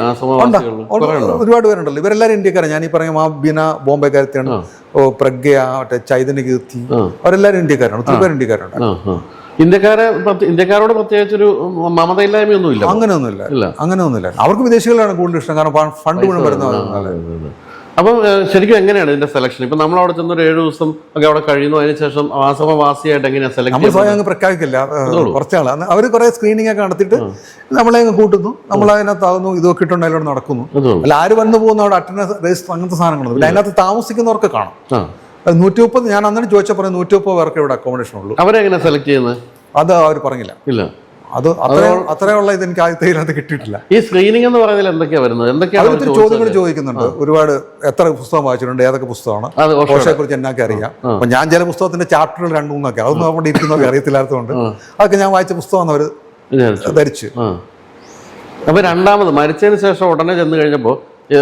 ഒരുപാട് പേരുണ്ടല്ലോ. ഇവരെല്ലാരും ഇന്ത്യക്കാരാണ്. ഞാൻ ഈ പറഞ്ഞ ആ ബീന ബോംബെ കാര്യത്തെയാണ് ഓ പ്രഗ്യ മറ്റേ ചൈതന്യ കീർത്തി അവരെല്ലാരും ഇന്ത്യക്കാരാണ്. ഒത്തിരി പേര് ഇന്ത്യക്കാരുണ്ട്. ഇന്ത്യക്കാരെ ഇന്ത്യക്കാരോട് പ്രത്യേകിച്ചൊരു മമതയില്ലായ്മയൊന്നും ഇല്ല. അങ്ങനെയൊന്നുമില്ല. അങ്ങനെയൊന്നുമില്ല അവർക്ക് വിദേശികളാണ് കൂടുതൽ ഇഷ്ടം. കാരണം ഫണ്ട് മുഴുവൻ വരുന്നത് അപ്പം ശരിക്കും എങ്ങനെയാണ് ഇതിന്റെ സെലക്ഷൻ ഇപ്പൊ നമ്മൾ അവിടെ ചെന്ന് ഒരു ഏഴു ദിവസം ഒക്കെ അവിടെ കഴിയുന്നു അതിനുശേഷം ആസമവാസിയായിട്ട് എങ്ങനെയാണ് സെലക്ട് നമ്മൾ സ്വയം അങ്ങ് പ്രഖ്യാപിക്കില്ല. കുറച്ചാൾ അവർ കുറെ സ്ക്രീനിങ് ഒക്കെ നടത്തിയിട്ട് നമ്മളെ അങ്ങ് കൂട്ടുന്നു. നമ്മൾ അതിനകത്താകുന്നു ഇതൊക്കെ ഇട്ടുണ്ടെങ്കിലും നടക്കുന്നു. അല്ല ആര് വന്നു പോകുന്ന അവിടെ അറ്റൻഡൻസ് രജിസ്റ്റർ അങ്ങനത്തെ സാധനങ്ങളൊന്നും ഇല്ല. അതിനകത്ത് താമസിക്കുന്നവർക്ക് കാണും. നൂറ്റി മുപ്പത് ഞാൻ അന്നേരം ചോദിച്ചപ്പോൾ നൂറ്റി മുപ്പത് പേർക്ക് ഇവിടെ അക്കോമഡേഷൻ ഉള്ളൂ. അവരെങ്ങനെ സെലക്ട് ചെയ്യുന്നത്? അത് അവർ പറഞ്ഞില്ല. ഇല്ല. അത് അത്ര അത്രയുള്ള ഇത് എനിക്ക് ആദ്യത്തെ ഇതിനകത്ത് കിട്ടിയിട്ടില്ല. ഈ സ്ക്രീനിങ് എന്ന് പറയുന്നത് എന്തൊക്കെയാ വരുന്നത്? എന്തൊക്കെയാണ് ചോദ്യങ്ങൾ ചോദിക്കുന്നുണ്ട്. ഒരുപാട് എത്ര പുസ്തകം വായിച്ചിട്ടുണ്ട് ഏതൊക്കെ പുസ്തകമാണ് ഓഷയെ കുറിച്ച് എന്നൊക്കെ അറിയാം. അപ്പൊ ഞാൻ ചില പുസ്തകത്തിന്റെ ചാപ്റ്ററുകൾ രണ്ടു മൂന്നൊക്കെ അതൊന്നും അവിടെ ഇരിക്കുന്നൊക്കെ അറിയത്തില്ലാത്തതുകൊണ്ട് അതൊക്കെ ഞാൻ വായിച്ച പുസ്തകം അവർ ധരിച്ചു. അപ്പൊ രണ്ടാമത് മരിച്ചതിന് ശേഷം ഉടനെ ചെന്ന് കഴിഞ്ഞപ്പോ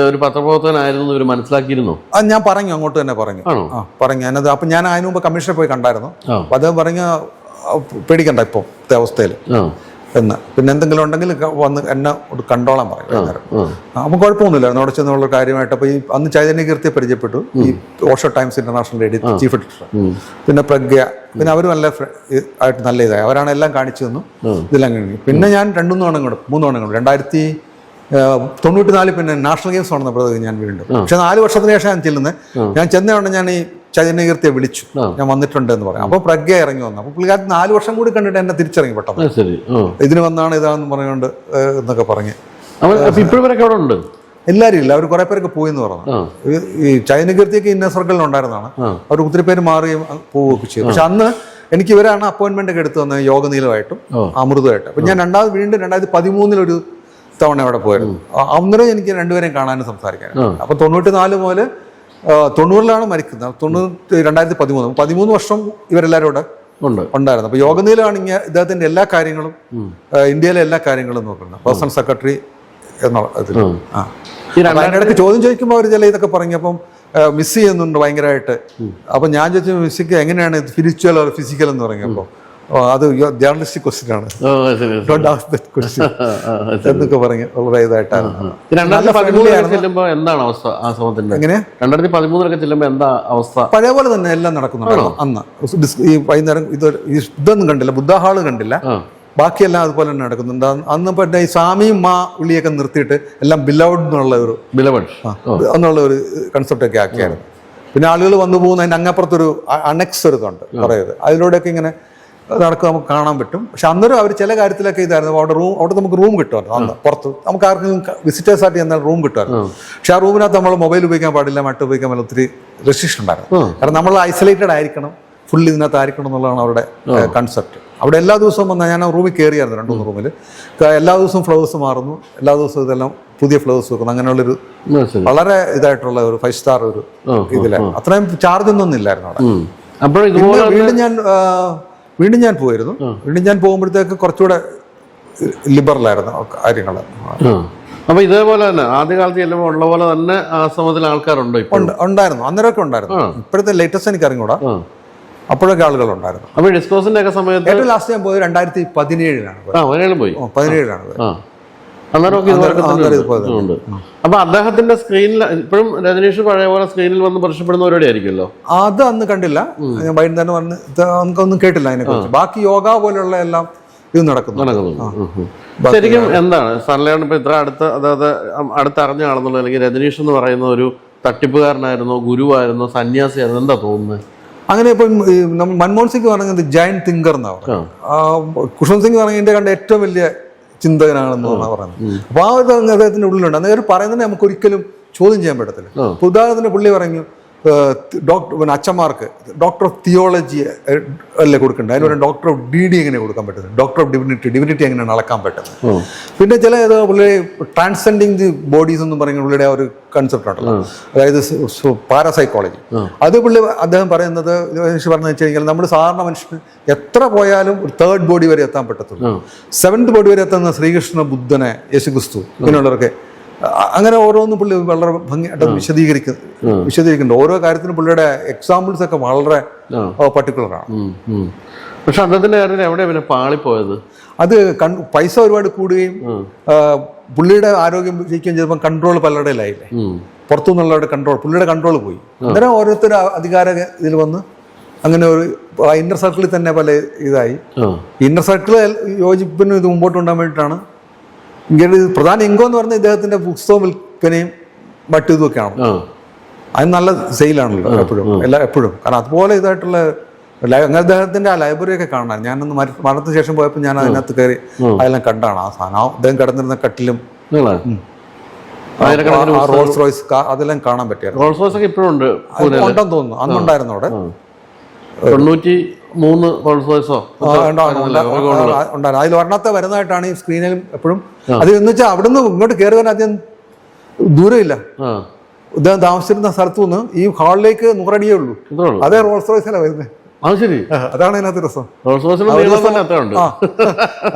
ഒരു പത്രപ്രവർത്തകനായിരുന്നു ഇവർ മനസ്സിലാക്കിയിരുന്നോ? അത് ഞാൻ പറഞ്ഞു അങ്ങോട്ട് തന്നെ പറഞ്ഞു. പറഞ്ഞു. ഞാനത് അപ്പൊ ഞാൻ അതിന് മുമ്പ് കമ്മീഷനെ പോയി കണ്ടായിരുന്നു. അപ്പൊ അദ്ദേഹം പറഞ്ഞ പേടിക്കണ്ട ഇപ്പോൾ അവസ്ഥയിൽ. എന്ന്. പിന്നെ എന്തെങ്കിലും ഉണ്ടെങ്കിൽ വന്ന് എന്നെ കണ്ടോളാൻ പറയും വൈകുന്നേരം. അപ്പം കുഴപ്പമൊന്നുമില്ലായിരുന്നു അവിടെ ചെന്നുള്ള കാര്യമായിട്ട് അപ്പോൾ ഈ അന്ന് ചൈതന്യ കീർത്തി പരിചയപ്പെട്ടു. ഈ Osho Times International edit chief editor. പിന്നെ പ്രജ്ഞ പിന്നെ അവർ നല്ല ആയിട്ട് നല്ല ഇതായി. അവരാണ് എല്ലാം കാണിച്ചു തന്നു. ഇതെല്ലാം കഴിഞ്ഞു. പിന്നെ ഞാൻ രണ്ടു തവണ കൂടെ മൂന്ന് തവണ കൂടെ രണ്ടായിരത്തി തൊണ്ണൂറ്റി നാല് പിന്നെ നാഷണൽ ഗെയിംസ് നടന്നപ്പോഴത് ഞാൻ വീണ്ടും. പക്ഷെ നാല് വർഷത്തിന് ശേഷം ഞാൻ ചെല്ലുന്നത് ഞാൻ ചെന്നതുകൊണ്ട് ഞാൻ ഈ ചൈതന്യകീർത്തിയെ വിളിച്ചു. ഞാൻ വന്നിട്ടുണ്ട് എന്ന് പറയാം. അപ്പോൾ പ്രജ്ഞ ഇറങ്ങി വന്നു. അപ്പോൾ പുള്ളിക്കാരത്ത് നാല് വർഷം കൂടി കണ്ടിട്ട് എന്നെ തിരിച്ചിറങ്ങി പെട്ടെന്ന്. ഇതിന് വന്നാണ് ഇതാണെന്ന് പറഞ്ഞുകൊണ്ട് എന്നൊക്കെ പറഞ്ഞ്. അപ്പൊ ഉണ്ട്? എല്ലാവരും ഇല്ല. അവർ കുറെ പേരൊക്കെ പോയി എന്ന് പറഞ്ഞു. ഈ- ചൈനകീർത്തിയൊക്കെ ചൈന ഇന്ന സർക്കിളിൽ ഉണ്ടായിരുന്നതാണ്. അവർ ഒത്തിരി പേര് മാറുകയും പോവുകയൊക്കെ ചെയ്തു. പക്ഷെ അന്ന് എനിക്ക് ഇവരാണ് അപ്പോയിന്റ്മെന്റ് ഒക്കെ എടുത്തു തന്നെ യോഗനീലമായിട്ടും. അമൃതമായിട്ടും. അപ്പൊ ഞാൻ രണ്ടാമത് വീണ്ടും രണ്ടായിരത്തി പതിമൂന്നിലൊരു തവണ അവിടെ പോയിരുന്നു അന്നേരം എനിക്ക് രണ്ടുപേരെയും കാണാനും സംസാരിക്കാനും. അപ്പൊ തൊണ്ണൂറ്റി നാല് മുതൽ തൊണ്ണൂറിലാണ് മരിക്കുന്നത്. തൊണ്ണൂറ്റി രണ്ടായിരത്തി പതിമൂന്ന്. പതിമൂന്ന് വർഷം ഇവരെല്ലാവരും ഇവിടെ ഉണ്ട്. ഉണ്ടായിരുന്നു. അപ്പൊ യോഗനീലമാണ് ഇങ്ങനെ ഇദ്ദേഹത്തിന്റെ എല്ലാ കാര്യങ്ങളും ഇന്ത്യയിലെ എല്ലാ കാര്യങ്ങളും നോക്കുന്നത്. പേഴ്സണൽ സെക്രട്ടറി എന്നുള്ള ഇതിൽ ഇടയ്ക്ക് ചോദ്യം ചോദിക്കുമ്പോൾ അവർ ചില ഇതൊക്കെ പറഞ്ഞപ്പം മിസ് ചെയ്യുന്നുണ്ട് ഭയങ്കരമായിട്ട്. അപ്പൊ ഞാൻ ചോദിച്ചു മിസ്സിക്ക് എങ്ങനെയാണ് സ്പിരിച്വൽ ഫിസിക്കൽ എന്ന് പറഞ്ഞപ്പോൾ അത് ജേർണലിസ്റ്റിക് ക്വസ്റ്റ്യൻ ആണ്. ഓ ശരി ഡോണ്ട് ആസ്ക് ദറ്റ് ക്വസ്റ്റ്യൻ ആ, ആ, ശരി. എന്നൊക്കെ പറഞ്ഞ് വളരെ എന്താണ് അവസ്ഥ ആശ്രമത്തിന്റെ? എങ്ങനെ? രണ്ടായിരത്തി പതിമൂന്നിലൊക്കെ ചെല്ലുമ്പോ എന്താ അവസ്ഥ? പഴയ പോലെ തന്നെ എല്ലാം നടക്കുന്നുണ്ടോ അന്ന്. ഈ വൈകുന്നേരം ഇത് ഇതൊന്നും കണ്ടില്ല. ബുദ്ധ ഹാൾ കണ്ടില്ല. ആ. ബാക്കിയെല്ലാം അതുപോലെ തന്നെ നടക്കുന്നുണ്ട്. അന്ന് പിന്നെ ഈ സ്വാമിയും മാ വിളിയൊക്കെ നിർത്തിയിട്ട് എല്ലാം ബിലൗഡ് എന്നുള്ള ഒരു ബിലവഡ് എന്നുള്ള ഒരു കൺസെപ്റ്റ് ഒക്കെ ആക്കിയായിരുന്നു പിന്നെ ആളുകൾ വന്നു പോകുന്ന അതിന് അങ്ങപ്പുറത്തൊരു അണക്സ് ഒരു ഇതുണ്ട് കുറേ അതിലൂടെയൊക്കെ ഇങ്ങനെ നടക്കുക നമുക്ക് കാണാൻ പറ്റും. പക്ഷെ അന്നേരം അവർ ചില കാര്യത്തിലൊക്കെ ഇതായിരുന്നു. അവിടെ റൂം അവിടെ നമുക്ക് റൂം കിട്ടുമല്ലോ അന്ന് പുറത്ത്. നമുക്ക് ആർക്കും വിസിറ്റേഴ്സായിട്ട് ചെന്നാൽ റൂം കിട്ടുമായിരുന്നു. പക്ഷെ ആ റൂമിനകത്ത് നമ്മൾ മൊബൈൽ ഉപയോഗിക്കാൻ പാടില്ല മറ്റ് ഉപയോഗിക്കാൻ പാടില്ല ഒത്തിരി റെസ്ട്രിക്ഷൻ ഉണ്ടായിരുന്നു. കാരണം നമ്മൾ ഐസൊലേറ്റഡ് ആയിരിക്കണം ഫുള്ളി ഇതിനകത്ത് ആയിരിക്കണം എന്നുള്ളതാണ് അവരുടെ കൺസെപ്റ്റ് അവിടെ എല്ലാ ദിവസവും വന്നാൽ ഞാൻ ആ റൂമിൽ കയറിയായിരുന്നു രണ്ടു മൂന്ന് റൂമിൽ എല്ലാ ദിവസവും ഫ്ലവേഴ്സ് മാറുന്നു. എല്ലാ ദിവസവും ഇതെല്ലാം പുതിയ ഫ്ലവേഴ്സ് വെക്കുന്നു. അങ്ങനെയുള്ളൊരു വളരെ ഇതായിട്ടുള്ള ഒരു ഫൈവ് സ്റ്റാർ ഒരു ഇതിലായിരുന്നു അത്രയും ചാർജ് ഒന്നും ഇല്ലായിരുന്നു അവിടെ. വീണ്ടും ഞാൻ വീണ്ടും ഞാൻ പോയിരുന്നു. വീണ്ടും ഞാൻ പോകുമ്പോഴത്തേക്ക് കുറച്ചുകൂടെ ലിബറലായിരുന്നു കാര്യങ്ങൾ ആ. അപ്പൊ ഇതേപോലെ തന്നെ ആദ്യകാലത്ത് ചെല്ലുമ്പോൾ ഉള്ള പോലെ തന്നെ ആശ്രമത്തിൽ ആൾക്കാരുണ്ടോ ഇപ്പോൾ ഉണ്ടായിരുന്നു. അന്നേരമൊക്കെ ഉണ്ടായിരുന്നു. ഇപ്പോഴത്തെ ലേറ്റസ്റ്റ് എനിക്ക് അറിഞ്ഞൂടാ. അപ്പോഴൊക്കെ ആളുകൾ ഉണ്ടായിരുന്നു അപ്പൊ ഡിസ്കോസിന്റെ ഒക്കെ സമയത്ത് ഏറ്റവും ലാസ്റ്റ് ഞാൻ പോയത് രണ്ടായിരത്തി പതിനേഴിലാണ്. ആ പോയി. പതിനേഴിലാണ് പോയത്. അന്നേരം അപ്പൊ അദ്ദേഹത്തിന്റെ സ്ക്രീനിൽ ഇപ്പോഴും രജനീഷ് പഴയ പോലെ സ്ക്രീനിൽ വന്ന് പ്രത്യക്ഷപ്പെടുന്ന പരിപാടി ആയിരിക്കുമല്ലോ? അത് അന്ന് കണ്ടില്ല. ഞാൻ വൈകുന്നേരം വന്ന് നമുക്കൊന്നും കേട്ടില്ല അതിനെ കുറിച്ച്. ബാക്കി യോഗ പോലെയുള്ള എല്ലാം ഇത് നടക്കുന്നു. ശരിക്കും എന്താണ്? സൺലൈൻ ഇപ്പൊ ഇത്ര അടുത്ത് അതായത് അടുത്തറിഞ്ഞ ആളെന്നുള്ളത് അല്ലെങ്കിൽ രജനീഷ് എന്ന് പറയുന്ന ഒരു തട്ടിപ്പുകാരനായിരുന്നോ ഗുരുവായിരുന്നോ സന്യാസിയായിരുന്നു. എന്താ തോന്നുന്നത് അങ്ങനെ ഇപ്പം നമ്മൾ നമ്മ- മൻമോഹൻ സിംഗ് പറഞ്ഞത് ജയൻ തിങ്കർ എന്നാണ്. കുഷ്വന്ത് സിംഗ് പറഞ്ഞ ഇന്ത്യ കണ്ട ഏറ്റവും വലിയ ചിന്തകനാണെന്നാണ് പറയുന്നത്. അപ്പൊ ആ ഒരു അദ്ദേഹത്തിന്റെ ഉള്ളിലുണ്ട്. അന്നേരം പറയുന്നത് നമുക്ക് ഒരിക്കലും ചോദ്യം ചെയ്യാൻ പറ്റത്തില്ല. ഉദാഹരണത്തിന് പുള്ളി പറഞ്ഞു ഡോക്ടർ പിന്നെ അച്ഛന്മാർക്ക് ഡോക്ടർ ഓഫ് തിയോളജി അല്ലേ കൊടുക്കേണ്ടത് അതിന് ഡോക്ടർ ഓഫ് ഡി ഡി എങ്ങനെ കൊടുക്കാൻ പറ്റുന്നത്? ഡോക്ടർ ഓഫ് ഡിവിനിറ്റി ഡിവിനിറ്റി എങ്ങനെയാണ് അളക്കാൻ പറ്റുന്നത് പിന്നെ ചില പുള്ളി ട്രാൻസെൻഡിങ് ദി ബോഡീസ് എന്ന് പറയുന്ന പുള്ളിയുടെ ഒരു കൺസെപ്റ്റ് ഉണ്ടല്ലോ. അതായത് പാരാസൈക്കോളജി. അത് പുള്ളി അദ്ദേഹം പറയുന്നത് പറഞ്ഞു വെച്ച് കഴിഞ്ഞാൽ നമ്മൾ സാധാരണ മനുഷ്യന് എത്ര പോയാലും ഒരു തേർഡ് ബോഡി വരെ എത്താൻ പറ്റത്തുള്ളൂ. സെവൻത് ബോഡി വരെ എത്തുന്ന ശ്രീകൃഷ്ണ ബുദ്ധനെ യേശുക്രിസ്തു ഇങ്ങനെയുള്ളവരൊക്കെ അങ്ങനെ ഓരോന്നും പുള്ളി വളരെ ഭംഗിയായിട്ട് വിശദീകരിക്കുന്നു വിശദീകരിക്കുന്നുണ്ട്. ഓരോ കാര്യത്തിനും പുള്ളിയുടെ എക്സാമ്പിൾസ് ഒക്കെ വളരെ പർട്ടിക്കുലർ ആണ്. ഉം, ഉം. പക്ഷെ അന്നത്തിന്റെ കാര്യത്തിൽ എവിടെ പിന്നെ പാളിപ്പോയത്? അത് പൈസ ഒരുപാട് കൂടുകയും പുള്ളിയുടെ ആരോഗ്യം ചെയ്യുകയും ചെയ്തപ്പോൾ കൺട്രോൾ പലരുടെയിലായില്ലേ? ആയില്ലേ പുറത്തുനിന്നുള്ളവരുടെ കൺട്രോൾ പുള്ളിയുടെ കൺട്രോൾ പോയി. അങ്ങനെ ഓരോരുത്തരും അധികാര ഇതിൽ വന്ന് അങ്ങനെ ഒരു ഇന്നർ സർക്കിളിൽ തന്നെ പല ഇതായി. ഇന്നർ സർക്കിൾ യോജിപ്പിനും ഇത് മുമ്പോട്ട് കൊണ്ടുപോകാൻ വേണ്ടിയിട്ടാണ് പ്രധാന ഇൻകം എന്ന് പറഞ്ഞാൽ ഇദ്ദേഹത്തിന്റെ പുസ്തകം വിൽപ്പനയും മറ്റു ഇതൊക്കെയാണ് ആ. അത് നല്ല സെയിലാണല്ലോ എപ്പോഴും. എല്ലാ എപ്പോഴും. കാരണം അതുപോലെ ഇതായിട്ടുള്ള അങ്ങനെ അദ്ദേഹത്തിന്റെ ആ ലൈബ്രറി ഒക്കെ കാണാൻ ഞാനൊന്ന് മര- മരണത്തിന് ശേഷം പോയപ്പോൾ ഞാൻ അതിനകത്ത് കയറി അതെല്ലാം കണ്ടാണ്. ആ സാധനം. അദ്ദേഹം കിടന്നിരുന്ന കട്ടിലും റോൾസ് റോയ്സ് അതെല്ലാം കാണാൻ പറ്റിയായിരുന്നു. റോൾസ് റോയ്സ് ഒക്കെ ഇപ്പോഴും ഉണ്ട് അത് ഉണ്ടെന്ന് തോന്നുന്നു. അന്നുണ്ടായിരുന്നു അവിടെ. തൊണ്ണൂറ്റി മൂന്ന് റോൾസ് റോയ്സോ ഉണ്ടായിരുന്നു. അതിൽ ഒരെണ്ണത്തെ വരുന്നതായിട്ടാണ് ഈ സ്ക്രീനിലും എപ്പോഴും അത് എന്ന് വെച്ചാൽ അവിടുന്ന് ഇങ്ങോട്ട് കയറി വരാൻ അധികം ദൂരമില്ല. ഇദ്ദേഹം താമസിച്ചിരുന്ന സ്ഥലത്തു നിന്ന് ഈ ഹാളിലേക്ക് നൂറടിയേ ഉള്ളൂ. അതേ റോൾസ് റോയ്സിലാണ് വരുന്നത് അത് ശരി. അതാണ് അതിനകത്ത് രസം.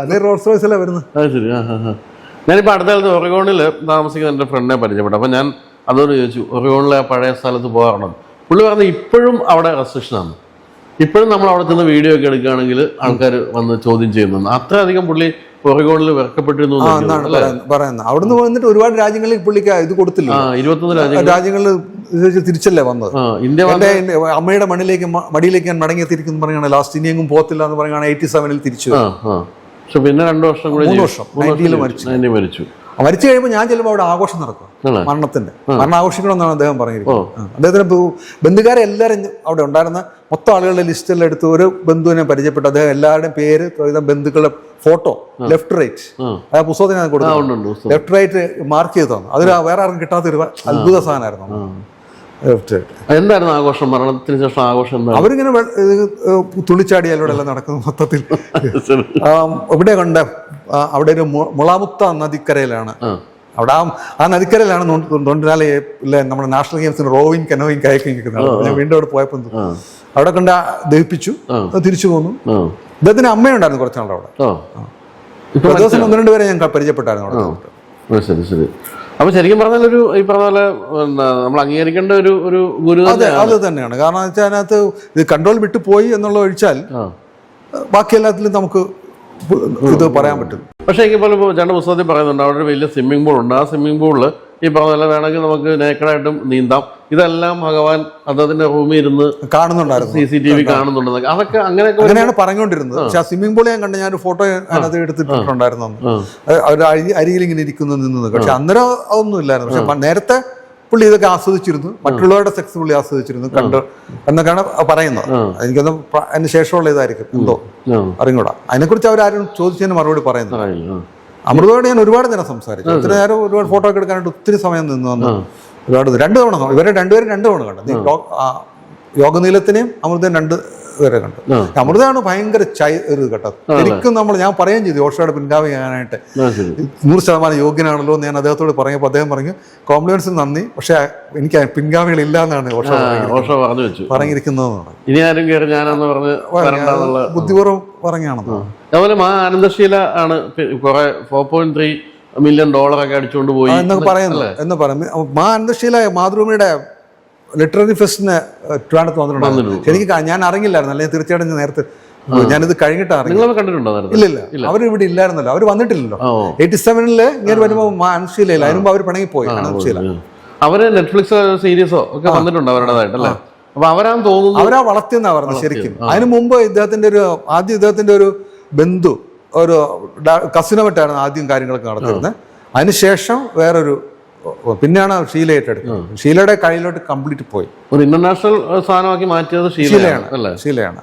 അതേ റോൾസ് റോയ്സിലാണ് വരുന്നത്? അത് ശരി. ഞാനിപ്പോൾ അടുത്ത കാലത്ത് ഒറിഗോണിൽ താമസിക്കുന്ന എന്റെ ഫ്രണ്ടിനെ പരിചയപ്പെട്ടു. അപ്പം ഞാൻ അതോട് ചോദിച്ചു ഒറഗോണിലെ പഴയ സ്ഥലത്ത് പോകാറുണ്ട്? പുള്ളി പറഞ്ഞു ഇപ്പോഴും അവിടെ റെസ്ട്രിക്ഷനാണ് ഇപ്പോഴും നമ്മൾ അവിടെ ചെന്ന് വീഡിയോ ഒക്കെ എടുക്കുകയാണെങ്കിൽ ആൾക്കാർ വന്ന് ചോദ്യം ചെയ്യുന്നുണ്ട്. അത്രയധികം പുള്ളി പുറകോണിൽ വെറുക്കപ്പെട്ടിരുന്നു പറയുന്നത്. അവിടുന്ന് വന്നിട്ട് ഒരുപാട് രാജ്യങ്ങളിൽ പുള്ളിക്ക് ഇത് കൊടുത്തില്ല. ഇരുപത്തൊന്ന് രാജ്യങ്ങളിൽ തിരിച്ചല്ലേ വന്നത്? ഇന്ത്യ അമ്മയുടെ മണ്ണിലേക്ക് മടിയിലേക്ക് ഞാൻ മടങ്ങി തിരിക്കുന്നു പറയുകയാണ്. ലാസ്റ്റ് ഇനി എങ്ങും പോകത്തില്ല എന്ന് പറയുകയാണ്. എയ്റ്റി സെവനിൽ തിരിച്ചു പക്ഷെ പിന്നെ രണ്ടു വർഷം കൂടി വർഷം. മൂന്ന് 90 ൽ ജീവിച്ചു. മരിച്ചു. 90 മരിച്ചു. മരിച്ചു കഴിയുമ്പോൾ ഞാൻ ചെല്ലുമ്പോൾ അവിടെ ആഘോഷം നടക്കും. മരണത്തിന്റെ. മരണം ആഘോഷിക്കണമെന്നാണ് അദ്ദേഹം പറഞ്ഞിരിക്കുന്നത്. അദ്ദേഹത്തിന് ബന്ധുക്കാരെ എല്ലാവരും അവിടെ ഉണ്ടായിരുന്ന. മൊത്തം ആളുകളുടെ ലിസ്റ്റിൽ എടുത്ത് ഒരു ബന്ധുവിനെ പരിചയപ്പെട്ടു. അദ്ദേഹം എല്ലാവരുടെയും പേര് ബന്ധുക്കളുടെ ഫോട്ടോ ലെഫ്റ്റ് റൈറ്റ് ആ. പുസ്തകത്തിന് ഞാൻ കൊടുത്തു. പുസ്തകം. ലെഫ്റ്റ് റൈറ്റ് മാർക്ക് ചെയ്ത് തന്നു. അതിൽ വേറെ ആർക്കും കിട്ടാത്തൊരു അത്ഭുത സാധനമായിരുന്നു. എന്തായിരുന്നു ആഘോഷം? മരണത്തിന് ശേഷം ആഘോഷം അവരിങ്ങനെ തുള്ളിച്ചാടിയാലൂടെ എല്ലാം നടക്കുന്നു മൊത്തത്തിൽ. ഇവിടെ കണ്ട അവിടെ ഒരു മുളാമുത്ത നദിക്കരയിലാണ്. അവിടെ ആ ആ നദിക്കരയിലാണ് തൊണ്ടിനാലെ നമ്മുടെ നാഷണൽ ഗെയിംസിന് റോവിങ് കനോയിങ് കയക്കിങ് ഞാൻ വീണ്ടും അവിടെ പോയപ്പോൾ അവിടെ കണ്ട ദഹിപ്പിച്ചു. തിരിച്ചു പോന്നു ഇദ്ദേഹത്തിന് അമ്മയുണ്ടായിരുന്നു കുറച്ച് നാൾ അവിടെ ദിവസം ഒന്ന് രണ്ട് പേരെ ഞാൻ പരിചയപ്പെട്ടായിരുന്നു അവിടെ. ശരി ശരി. അപ്പൊ ശരിക്കും പറഞ്ഞാൽ ഒരു ഈ പറഞ്ഞ പോലെ നമ്മൾ അംഗീകരിക്കേണ്ട ഒരു ഒരു ഗുരു അതെ തന്നെയാണ്. അത് തന്നെയാണ്. കാരണം വെച്ചാൽ അതിനകത്ത് ഇത് കൺട്രോൾ വിട്ടു പോയി എന്നുള്ള ഒഴിച്ചാൽ ബാക്കി എല്ലാത്തിലും നമുക്ക് ഇത് പറയാൻ പറ്റും. പക്ഷേ എങ്കിൽ പോലും രണ്ട് പുസ്തകത്തിൽ പറയുന്നുണ്ട് അവിടെ ഒരു വലിയ സ്വിമ്മിംഗ് പൂൾ ഉണ്ട്. ആ സ്വിമ്മിംഗ് പൂളിൽ ഈ പറഞ്ഞ വേണമെങ്കിൽ നമുക്ക് നേക്കടായിട്ടും നീന്താം. ഇതെല്ലാം ഭഗവാൻ അദ്ദേഹത്തിന്റെ റൂമിൽ ഇരുന്ന് കാണുന്നുണ്ടായിരുന്നു. സി സി ടി വി കാണുന്നുണ്ടെന്ന് അതൊക്കെ അങ്ങനെയൊക്കെ അങ്ങനെയാണ് പറഞ്ഞുകൊണ്ടിരുന്നത്. പക്ഷെ ആ സ്വിമ്മിംഗ് പൂൾ ഞാൻ കണ്ട ഞാൻ ഒരു ഫോട്ടോ അതിനകത്ത് എടുത്തിട്ടുണ്ടായിരുന്നു അവർ അരി അരികിൽ ഇങ്ങനെ ഇരിക്കുന്നു നിന്നത്. പക്ഷെ അന്നേരം അതൊന്നും ഇല്ലായിരുന്നു. പക്ഷെ നേരത്തെ പുള്ളി ഇതൊക്കെ ആസ്വദിച്ചിരുന്നു. മറ്റുള്ളവരുടെ സെക്സ് പുള്ളി ആസ്വദിച്ചിരുന്നു. കണ്ട്. എന്നൊക്കെയാണ് പറയുന്നത്. എനിക്കൊന്ന് അതിന് ശേഷമുള്ള ഇതായിരിക്കും. എന്തോ? അറിഞ്ഞൂടാ. അതിനെക്കുറിച്ച് അവരാരും ചോദിച്ചതിന് മറുപടി പറയുന്നു. അമൃതയോട് ഞാൻ ഒരുപാട് നേരം സംസാരിച്ചു. ഒത്തിരി നേരം ഒരുപാട് ഫോട്ടോ ഒക്കെ എടുക്കാനായിട്ട് ഒത്തിരി സമയം നിന്ന് വന്നു. ഒരുപാട് രണ്ടു തവണ ഇവരെ രണ്ടുപേരും രണ്ട് തവണ കണ്ടു. യോഗനീലത്തിനെയും അമൃതയും രണ്ട് പേരെ കണ്ടു. അമൃതയാണ് ഭയങ്കര ഒരു കേട്ടത് എനിക്കും നമ്മൾ ഞാൻ പറയുകയും ചെയ്തു ഓഷോയുടെ പിൻഗാമി ചെയ്യാനായിട്ട് ശരി. നൂറ് ശതമാനം യോഗ്യനാണല്ലോ എന്ന് ഞാൻ അദ്ദേഹത്തോട് പറഞ്ഞപ്പോൾ അദ്ദേഹം പറഞ്ഞു കോംപ്ലിമെന്റ്സിന് നന്ദി പക്ഷെ എനിക്ക് പിൻഗാമികളില്ല എന്നാണ് ഓഷോ പറഞ്ഞു വെച്ചു. പറഞ്ഞിരിക്കുന്നതെന്ന് പറഞ്ഞു ഇനി ആരും കയറി ഞാനെന്ന് പറഞ്ഞ് ബുദ്ധിപൂർവം പറഞ്ഞാണെന്ന്. അതുപോലെ മാ ആനന്ദശീല ആണ് കുറെ four point three million dollar ഒക്കെ അടിച്ചുകൊണ്ട് പോയി. എന്നൊക്കെ പറയുന്നു. എന്ന് പറയുന്നു. മാ അനന്തശീല മാതൃഭൂമിയുടെ ലിറ്റററി ഫെസ്റ്റിന് ട്രിവാൻഡത്ത് വന്നിട്ടുണ്ടായിരുന്നു. എനിക്ക് ഞാൻ അറിഞ്ഞില്ലായിരുന്നു അല്ലെങ്കിൽ തീർച്ചയായിട്ടും ഞാൻ നേരത്തെ ഞാനിത് കഴിഞ്ഞിട്ട് ഇല്ല ഇല്ലില്ല അവർ ഇവിടെ ഇല്ലായിരുന്നല്ലോ. അവർ വന്നിട്ടില്ലല്ലോ. എയ്റ്റി സെവനിൽ ഇങ്ങനെ വരുമ്പോൾ മാ അനന്തശീലയില്ല അതിന് മുമ്പ് അവർ പിണങ്ങി പോയി. അനന്തശീല അവർ നെറ്റ്ഫ്ലിക്സ് സീരീസോ ഒക്കെ വന്നിട്ടുണ്ട് അവരുടേതായിട്ടല്ലേ അപ്പൊ അവരാന്ന് തോന്നുന്നു അവരാ വളർത്തിയെന്നാ പറഞ്ഞത് ശരിക്കും. അതിന് മുമ്പ് ഇദ്ദേഹത്തിന്റെ ഒരു ആദ്യം ഇദ്ദേഹത്തിന്റെ ഒരു ബന്ധു ഒരു കസിനുമായിട്ടായിരുന്നു ആദ്യം കാര്യങ്ങളൊക്കെ നടത്തിയിരുന്നത്. അതിനുശേഷം വേറൊരു പിന്നെയാണ് ഷീല ഏറ്റെടുക്കുന്നത് ഷീലയുടെ കയ്യിലോട്ട് കംപ്ലീറ്റ് പോയി. ഒരു ഇന്റർനാഷണൽ സാധനമാക്കി മാറ്റിയത് ഷീലയാണ് ഷീലയാണ്.